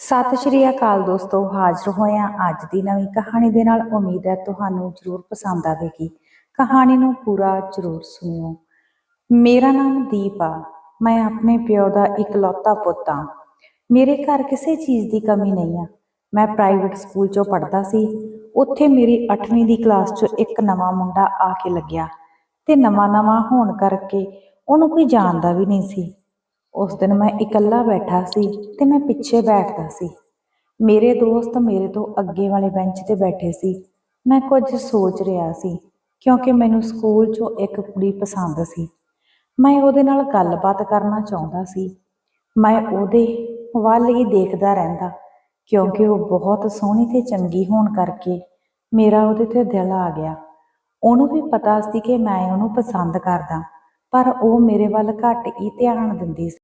ਸਤਿ ਸ਼੍ਰੀ ਅਕਾਲ ਦੋਸਤੋ, ਹਾਜ਼ਰ ਹੋਇਆ ਅੱਜ ਦੀ ਨਵੀਂ ਕਹਾਣੀ ਦੇ ਨਾਲ ਉਮੀਦ ਹੈ ਤੁਹਾਨੂੰ ਜ਼ਰੂਰ ਪਸੰਦ ਆਵੇਗੀ। ਕਹਾਣੀ ਨੂੰ ਪੂਰਾ ਜ਼ਰੂਰ ਸੁਣਿਓ। ਮੇਰਾ ਨਾਮ ਦੀਪ ਆ, ਮੈਂ ਆਪਣੇ ਪਿਓ ਦਾ ਇਕਲੌਤਾ ਪੁੱਤ ਹਾਂ ਮੇਰੇ ਘਰ ਕਿਸੇ ਚੀਜ਼ ਦੀ ਕਮੀ ਨਹੀਂ ਆ। ਮੈਂ ਪ੍ਰਾਈਵੇਟ ਸਕੂਲ 'ਚੋਂ ਪੜ੍ਹਦਾ ਸੀ। ਉੱਥੇ ਮੇਰੀ 8ਵੀਂ ਦੀ ਕਲਾਸ 'ਚ ਇੱਕ ਨਵਾਂ ਮੁੰਡਾ ਆ ਕੇ ਲੱਗਿਆ ਤੇ ਨਵਾਂ-ਨਵਾਂ ਹੋਣ ਕਰਕੇ ਉਹਨੂੰ ਕੋਈ ਜਾਣਦਾ ਵੀ ਨਹੀਂ ਸੀ। ਉਸ ਦਿਨ ਮੈਂ ਇਕੱਲਾ ਬੈਠਾ ਸੀ ਤੇ ਮੈਂ ਪਿੱਛੇ ਬੈਠਦਾ ਸੀ। ਮੇਰੇ ਦੋਸਤ ਮੇਰੇ ਤੋਂ ਅੱਗੇ ਵਾਲੇ ਬੈਂਚ ਤੇ ਬੈਠੇ ਸੀ। ਮੈਂ ਕੁਝ ਸੋਚ ਰਿਹਾ ਸੀ, ਕਿਉਂਕਿ ਮੈਨੂੰ ਸਕੂਲ 'ਚੋਂ ਇੱਕ ਕੁੜੀ ਪਸੰਦ ਸੀ। ਮੈਂ ਉਹਦੇ ਨਾਲ ਗੱਲਬਾਤ ਕਰਨਾ ਚਾਹੁੰਦਾ ਸੀ। ਮੈਂ ਉਹਦੇ ਵੱਲ ਹੀ ਦੇਖਦਾ ਰਹਿੰਦਾ, ਕਿਉਂਕਿ ਉਹ ਬਹੁਤ ਸੋਹਣੀ ਤੇ ਚੰਗੀ ਹੋਣ ਕਰਕੇ ਮੇਰਾ ਉਹਦੇ ਤੇ ਦਿਲ ਆ ਗਿਆ। ਉਹਨੂੰ ਵੀ ਪਤਾ ਸੀ ਕਿ ਮੈਂ ਉਹਨੂੰ ਪਸੰਦ ਕਰਦਾ, ਪਰ ਉਹ ਮੇਰੇ ਵੱਲ ਘੱਟ ਹੀ ਧਿਆਨ ਦਿੰਦੀ ਸੀ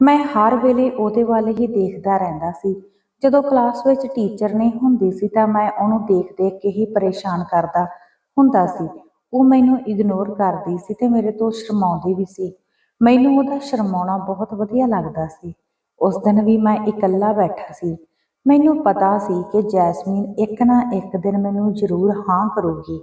ਮੈਂ ਹਰ ਵੇਲੇ ਉਹਦੇ ਵੱਲ ਹੀ ਦੇਖਦਾ ਰਹਿੰਦਾ ਸੀ। ਜਦੋਂ ਕਲਾਸ ਵਿੱਚ ਟੀਚਰ ਨਹੀਂ ਹੁੰਦੀ ਸੀ ਤਾਂ ਮੈਂ ਉਹਨੂੰ ਦੇਖ-ਦੇਖ ਕੇ ਹੀ ਪਰੇਸ਼ਾਨ ਕਰਦਾ ਹੁੰਦਾ ਸੀ। ਉਹ ਮੈਨੂੰ ਇਗਨੋਰ ਕਰਦੀ ਸੀ ਤੇ ਮੇਰੇ ਤੋਂ ਸ਼ਰਮਾਉਂਦੀ ਵੀ ਸੀ। ਮੈਨੂੰ ਉਹਦਾ ਸ਼ਰਮਾਉਣਾ ਬਹੁਤ ਵਧੀਆ ਲੱਗਦਾ ਸੀ। ਉਸ ਦਿਨ ਵੀ ਮੈਂ ਇਕੱਲਾ ਬੈਠਾ ਸੀ। ਮੈਨੂੰ ਪਤਾ ਸੀ ਕਿ ਜੈਸਮੀਨ ਇੱਕ ਨਾ ਇੱਕ ਦਿਨ ਮੈਨੂੰ ਜ਼ਰੂਰ ਹਾਂ ਕਰੂਗੀ।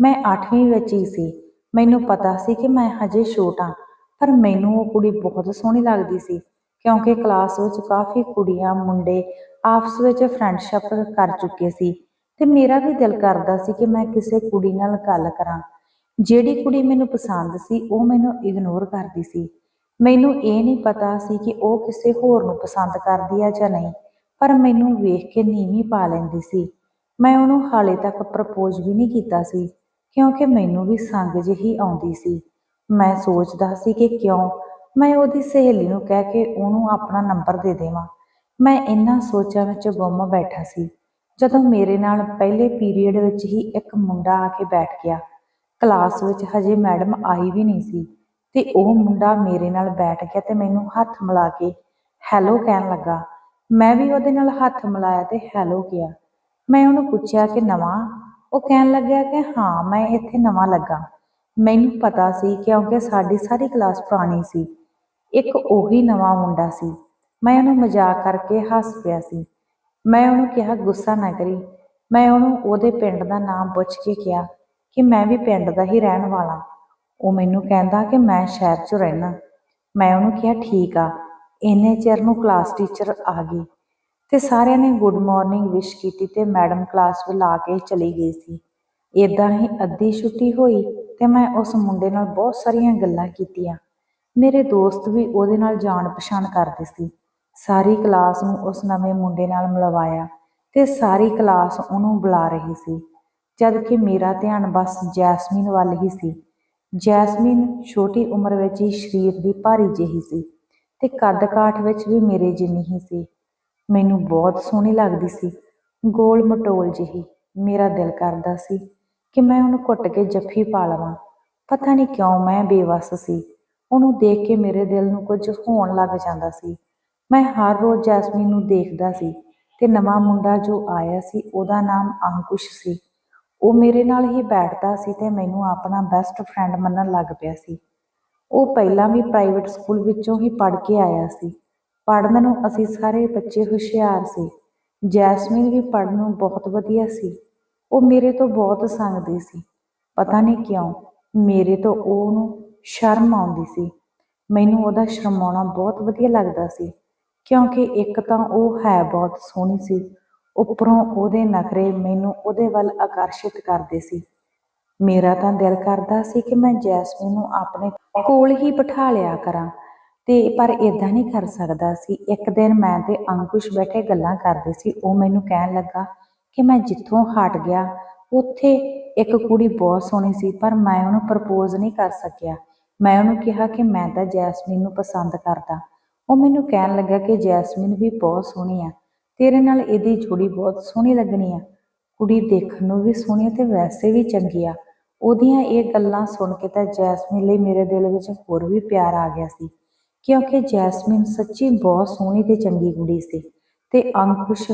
ਮੈਂ 8ਵੀਂ ਵਿੱਚ ਹੀ ਸੀ। ਮੈਨੂੰ ਪਤਾ ਸੀ ਕਿ ਮੈਂ ਹਜੇ ਛੋਟਾ ਪਰ ਮੈਨੂੰ ਉਹ ਕੁੜੀ ਬਹੁਤ ਸੋਹਣੀ ਲੱਗਦੀ ਸੀ, ਕਿਉਂਕਿ ਕਲਾਸ ਵਿੱਚ ਕਾਫੀ ਕੁੜੀਆਂ, ਮੁੰਡੇ ਆਪਸ ਵਿੱਚ ਫਰੈਂਡਸ਼ਿਪ ਕਰ ਚੁੱਕੇ ਸੀ ਤੇ ਮੇਰਾ ਵੀ ਦਿਲ ਕਰਦਾ ਸੀ ਕਿ ਮੈਂ ਕਿਸੇ ਕੁੜੀ ਨਾਲ ਗੱਲ ਕਰਾਂ। ਜਿਹੜੀ ਕੁੜੀ ਮੈਨੂੰ ਪਸੰਦ ਸੀ, ਉਹ ਮੈਨੂੰ ਇਗਨੋਰ ਕਰਦੀ ਸੀ। ਮੈਨੂੰ ਇਹ ਨਹੀਂ ਪਤਾ ਸੀ ਕਿ ਉਹ ਕਿਸੇ ਹੋਰ ਨੂੰ ਪਸੰਦ ਕਰਦੀ ਆ ਜਾਂ ਨਹੀਂ, ਪਰ ਮੈਨੂੰ ਵੇਖ ਕੇ ਨੀਵੀਂ ਪਾ ਲੈਂਦੀ ਸੀ। ਮੈਂ ਉਹਨੂੰ ਹਾਲੇ ਤੱਕ ਪ੍ਰਪੋਜ਼ ਵੀ ਨਹੀਂ ਕੀਤਾ ਸੀ, ਕਿਉਂਕਿ ਮੈਨੂੰ ਵੀ ਸੰਗ ਜਿਹੀ ਆਉਂਦੀ ਸੀ। ਮੈਂ ਸੋਚਦਾ ਸੀ ਕਿ ਕਿਉਂ? ਮੈਂ ਉਹਦੀ ਸਹੇਲੀ ਨੂੰ ਕਹਿ ਕੇ ਉਹਨੂੰ ਆਪਣਾ ਨੰਬਰ ਦੇ ਦੇਵਾਂ। ਮੈਂ ਇਹਨਾਂ ਸੋਚਾਂ ਵਿੱਚ ਗੁੰਮ ਬੈਠਾ ਸੀ। ਜਦੋਂ ਮੇਰੇ ਨਾਲ ਪਹਿਲੇ ਪੀਰੀਅਡ ਵਿੱਚ ਹੀ ਇੱਕ ਮੁੰਡਾ ਆ ਕੇ ਬੈਠ ਗਿਆ। ਕਲਾਸ ਵਿੱਚ ਹਜੇ ਮੈਡਮ ਆਈ ਵੀ ਨਹੀਂ ਸੀ ਤੇ ਉਹ ਮੁੰਡਾ ਮੇਰੇ ਨਾਲ ਬੈਠ ਗਿਆ ਤੇ ਮੈਨੂੰ ਹੱਥ ਮਿਲਾ ਕੇ ਹੈਲੋ ਕਹਿਣ ਲੱਗਾ। ਮੈਂ ਵੀ ਉਹਦੇ ਨਾਲ ਹੱਥ ਮਿਲਾਇਆ ਤੇ ਹੈਲੋ ਕਿਹਾ। ਮੈਂ ਉਹਨੂੰ ਪੁੱਛਿਆ ਕਿ ਨਵਾਂ? ਉਹ ਕਹਿਣ ਲੱਗਿਆ ਕਿ ਹਾਂ, ਮੈਂ ਇੱਥੇ ਨਵਾਂ ਲੱਗਾ। ਮੈਨੂੰ ਪਤਾ ਸੀ ਕਿਉਂਕਿ ਸਾਡੀ ਸਾਰੀ ਕਲਾਸ ਪੁਰਾਣੀ ਸੀ। ਇੱਕ ਉਹੀ ਨਵਾਂ ਮੁੰਡਾ ਸੀ। ਮੈਂ ਉਹਨੂੰ ਮਜ਼ਾਕ ਕਰਕੇ ਹੱਸ ਪਿਆ ਸੀ। ਮੈਂ ਉਹਨੂੰ ਕਿਹਾ, ਗੁੱਸਾ ਨਾ ਕਰੀ। ਮੈਂ ਉਹਨੂੰ ਉਹਦੇ ਪਿੰਡ ਦਾ ਨਾਮ ਪੁੱਛ ਕੇ ਕਿਹਾ ਕਿ ਮੈਂ ਵੀ ਪਿੰਡ ਦਾ ਹੀ ਰਹਿਣ ਵਾਲਾ। ਉਹ ਮੈਨੂੰ ਕਹਿੰਦਾ ਕਿ ਮੈਂ ਸ਼ਹਿਰ 'ਚ ਰਹਿਣਾ ਮੈਂ ਉਹਨੂੰ ਕਿਹਾ, ਠੀਕ ਆ, ਇੰਨੇ ਚਿਰ ਨੂੰ ਕਲਾਸ ਟੀਚਰ ਆ ਗਈ। ਤੇ ਸਾਰਿਆਂ ਨੇ ਗੁੱਡ ਮਾਰਨਿੰਗ ਵਿਸ਼ ਕੀਤੀ ਤੇ ਮੈਡਮ ਕਲਾਸ ਬੁਲਾ ਕੇ ਚਲੀ ਗਈ ਸੀ। ਇਦਾਂ ਹੀ ਅੱਧੀ ਛੁੱਟੀ ਹੋਈ ਤੇ ਮੈਂ ਉਸ ਮੁੰਡੇ ਨਾਲ ਬਹੁਤ ਸਾਰੀਆਂ ਗੱਲਾਂ ਕੀਤੀਆਂ। ਮੇਰੇ ਦੋਸਤ ਵੀ ਉਹਦੇ ਨਾਲ ਜਾਣ ਪਛਾਣ ਕਰਦੇ ਸੀ। ਸਾਰੀ ਕਲਾਸ ਨੂੰ ਉਸ ਨਵੇਂ ਮੁੰਡੇ ਨਾਲ ਮਿਲਵਾਇਆ ਤੇ ਸਾਰੀ ਕਲਾਸ ਉਹਨੂੰ ਬੁਲਾ ਰਹੀ ਸੀ। ਜਦ ਕਿ ਮੇਰਾ ਧਿਆਨ ਬਸ ਜੈਸਮੀਨ ਵੱਲ ਹੀ ਸੀ। ਜੈਸਮੀਨ ਛੋਟੀ ਉਮਰ ਵਿੱਚ ਹੀ ਸਰੀਰ ਦੀ ਭਾਰੀ ਜਿਹੀ ਸੀ ਤੇ ਕੱਦ ਕਾਠ ਵਿੱਚ ਵੀ ਮੇਰੇ ਜਿੰਨੀ ਹੀ ਸੀ। ਮੈਨੂੰ ਬਹੁਤ ਸੋਹਣੀ ਲੱਗਦੀ ਸੀ। ਗੋਲ ਮਟੋਲ ਜਿਹੀ ਮੇਰਾ ਦਿਲ ਕਰਦਾ ਸੀ। ਕਿ ਮੈਂ ਉਹਨੂੰ ਘੁੱਟ ਕੇ ਜੱਫੀ ਪਾ ਲਵਾਂ। ਪਤਾ ਨਹੀਂ ਕਿਉਂ ਮੈਂ ਬੇਵੱਸ ਸੀ। ਉਹਨੂੰ ਦੇਖ ਕੇ ਮੇਰੇ ਦਿਲ ਨੂੰ ਕੁਝ ਹੋਣ ਲੱਗ ਜਾਂਦਾ ਸੀ। ਮੈਂ ਹਰ ਰੋਜ਼ ਜੈਸਮੀਨ ਨੂੰ ਦੇਖਦਾ ਸੀ ਤੇ ਨਵਾਂ ਮੁੰਡਾ ਜੋ ਆਇਆ ਸੀ ਉਹਦਾ ਨਾਮ ਅੰਕੁਸ਼ ਸੀ। ਉਹ ਮੇਰੇ ਨਾਲ ਹੀ ਬੈਠਦਾ ਸੀ ਤੇ ਮੈਨੂੰ ਆਪਣਾ ਬੈਸਟ ਫਰੈਂਡ ਮੰਨਣ ਲੱਗ ਪਿਆ ਸੀ। ਉਹ ਪਹਿਲਾਂ ਵੀ ਪ੍ਰਾਈਵੇਟ ਸਕੂਲ ਵਿੱਚੋਂ ਹੀ ਪੜ੍ਹ ਕੇ ਆਇਆ ਸੀ। ਪੜ੍ਹਨ ਨੂੰ ਅਸੀਂ ਸਾਰੇ ਬੱਚੇ ਹੁਸ਼ਿਆਰ ਸੀ। ਜੈਸਮੀਨ ਵੀ ਪੜ੍ਹਨ ਨੂੰ ਬਹੁਤ ਵਧੀਆ ਸੀ। ਉਹ ਮੇਰੇ ਤੋਂ ਬਹੁਤ ਸੰਗਦੀ ਸੀ। ਪਤਾ ਨਹੀਂ ਕਿਉਂ, ਮੇਰੇ ਤੋਂ ਉਹਨੂੰ ਸ਼ਰਮ ਆਉਂਦੀ ਸੀ। ਮੈਨੂੰ ਉਹਦਾ ਸ਼ਰਮਾਉਣਾ ਬਹੁਤ ਵਧੀਆ ਲੱਗਦਾ ਸੀ, ਕਿਉਂਕਿ ਇੱਕ ਤਾਂ ਉਹ ਹੈ ਬਹੁਤ ਸੋਹਣੀ ਸੀ, ਉੱਪਰੋਂ ਉਹਦੇ ਨਖਰੇ ਮੈਨੂੰ ਉਹਦੇ ਵੱਲ ਆਕਰਸ਼ਿਤ ਕਰਦੇ ਸੀ। ਮੇਰਾ ਤਾਂ ਦਿਲ ਕਰਦਾ ਸੀ ਕਿ ਮੈਂ ਜੈਸਮੀਨ ਨੂੰ ਆਪਣੇ ਕੋਲ ਹੀ ਬਿਠਾ ਲਿਆ ਕਰਾਂ, ਤੇ ਪਰ ਇਦਾਂ ਨਹੀਂ ਕਰ ਸਕਦਾ ਸੀ। ਇੱਕ ਦਿਨ ਮੈਂ ਤੇ ਅੰਕੁਸ਼ ਬੈਠੇ ਗੱਲਾਂ ਕਰਦੇ ਸੀ, ਉਹ ਮੈਨੂੰ ਕਹਿਣ ਲੱਗਾ ਕਿ ਮੈਂ ਜਿੱਥੋਂ ਹਟ ਗਿਆ, ਉੱਥੇ ਇੱਕ ਕੁੜੀ ਬਹੁਤ ਸੋਹਣੀ ਸੀ, ਪਰ ਮੈਂ ਉਹਨੂੰ ਪ੍ਰਪੋਜ਼ ਨਹੀਂ ਕਰ ਸਕਿਆ। ਮੈਂ ਉਹਨੂੰ ਕਿਹਾ ਕਿ ਮੈਂ ਤਾਂ ਜੈਸਮੀਨ ਨੂੰ ਪਸੰਦ ਕਰਦਾ। ਉਹ ਮੈਨੂੰ ਕਹਿਣ ਲੱਗਾ ਕਿ ਜੈਸਮੀਨ ਵੀ ਬਹੁਤ ਸੋਹਣੀ ਆ, ਤੇਰੇ ਨਾਲ ਇਹਦੀ ਜੋੜੀ ਬਹੁਤ ਸੋਹਣੀ ਲੱਗਣੀ ਆ। ਕੁੜੀ ਦੇਖਣ ਨੂੰ ਵੀ ਸੋਹਣੀ ਤੇ ਵੈਸੇ ਵੀ ਚੰਗੀ ਆ। ਉਹਦੀਆਂ ਇਹ ਗੱਲਾਂ ਸੁਣ ਕੇ ਤਾਂ ਜੈਸਮੀਨ ਲਈ ਮੇਰੇ ਦਿਲ ਵਿੱਚ ਹੋਰ ਵੀ ਪਿਆਰ ਆ ਗਿਆ ਸੀ, ਕਿਉਂਕਿ ਜੈਸਮੀਨ ਸੱਚੀ ਬਹੁਤ ਸੋਹਣੀ ਤੇ ਚੰਗੀ ਕੁੜੀ ਸੀ ਤੇ ਅੰਕੁਸ਼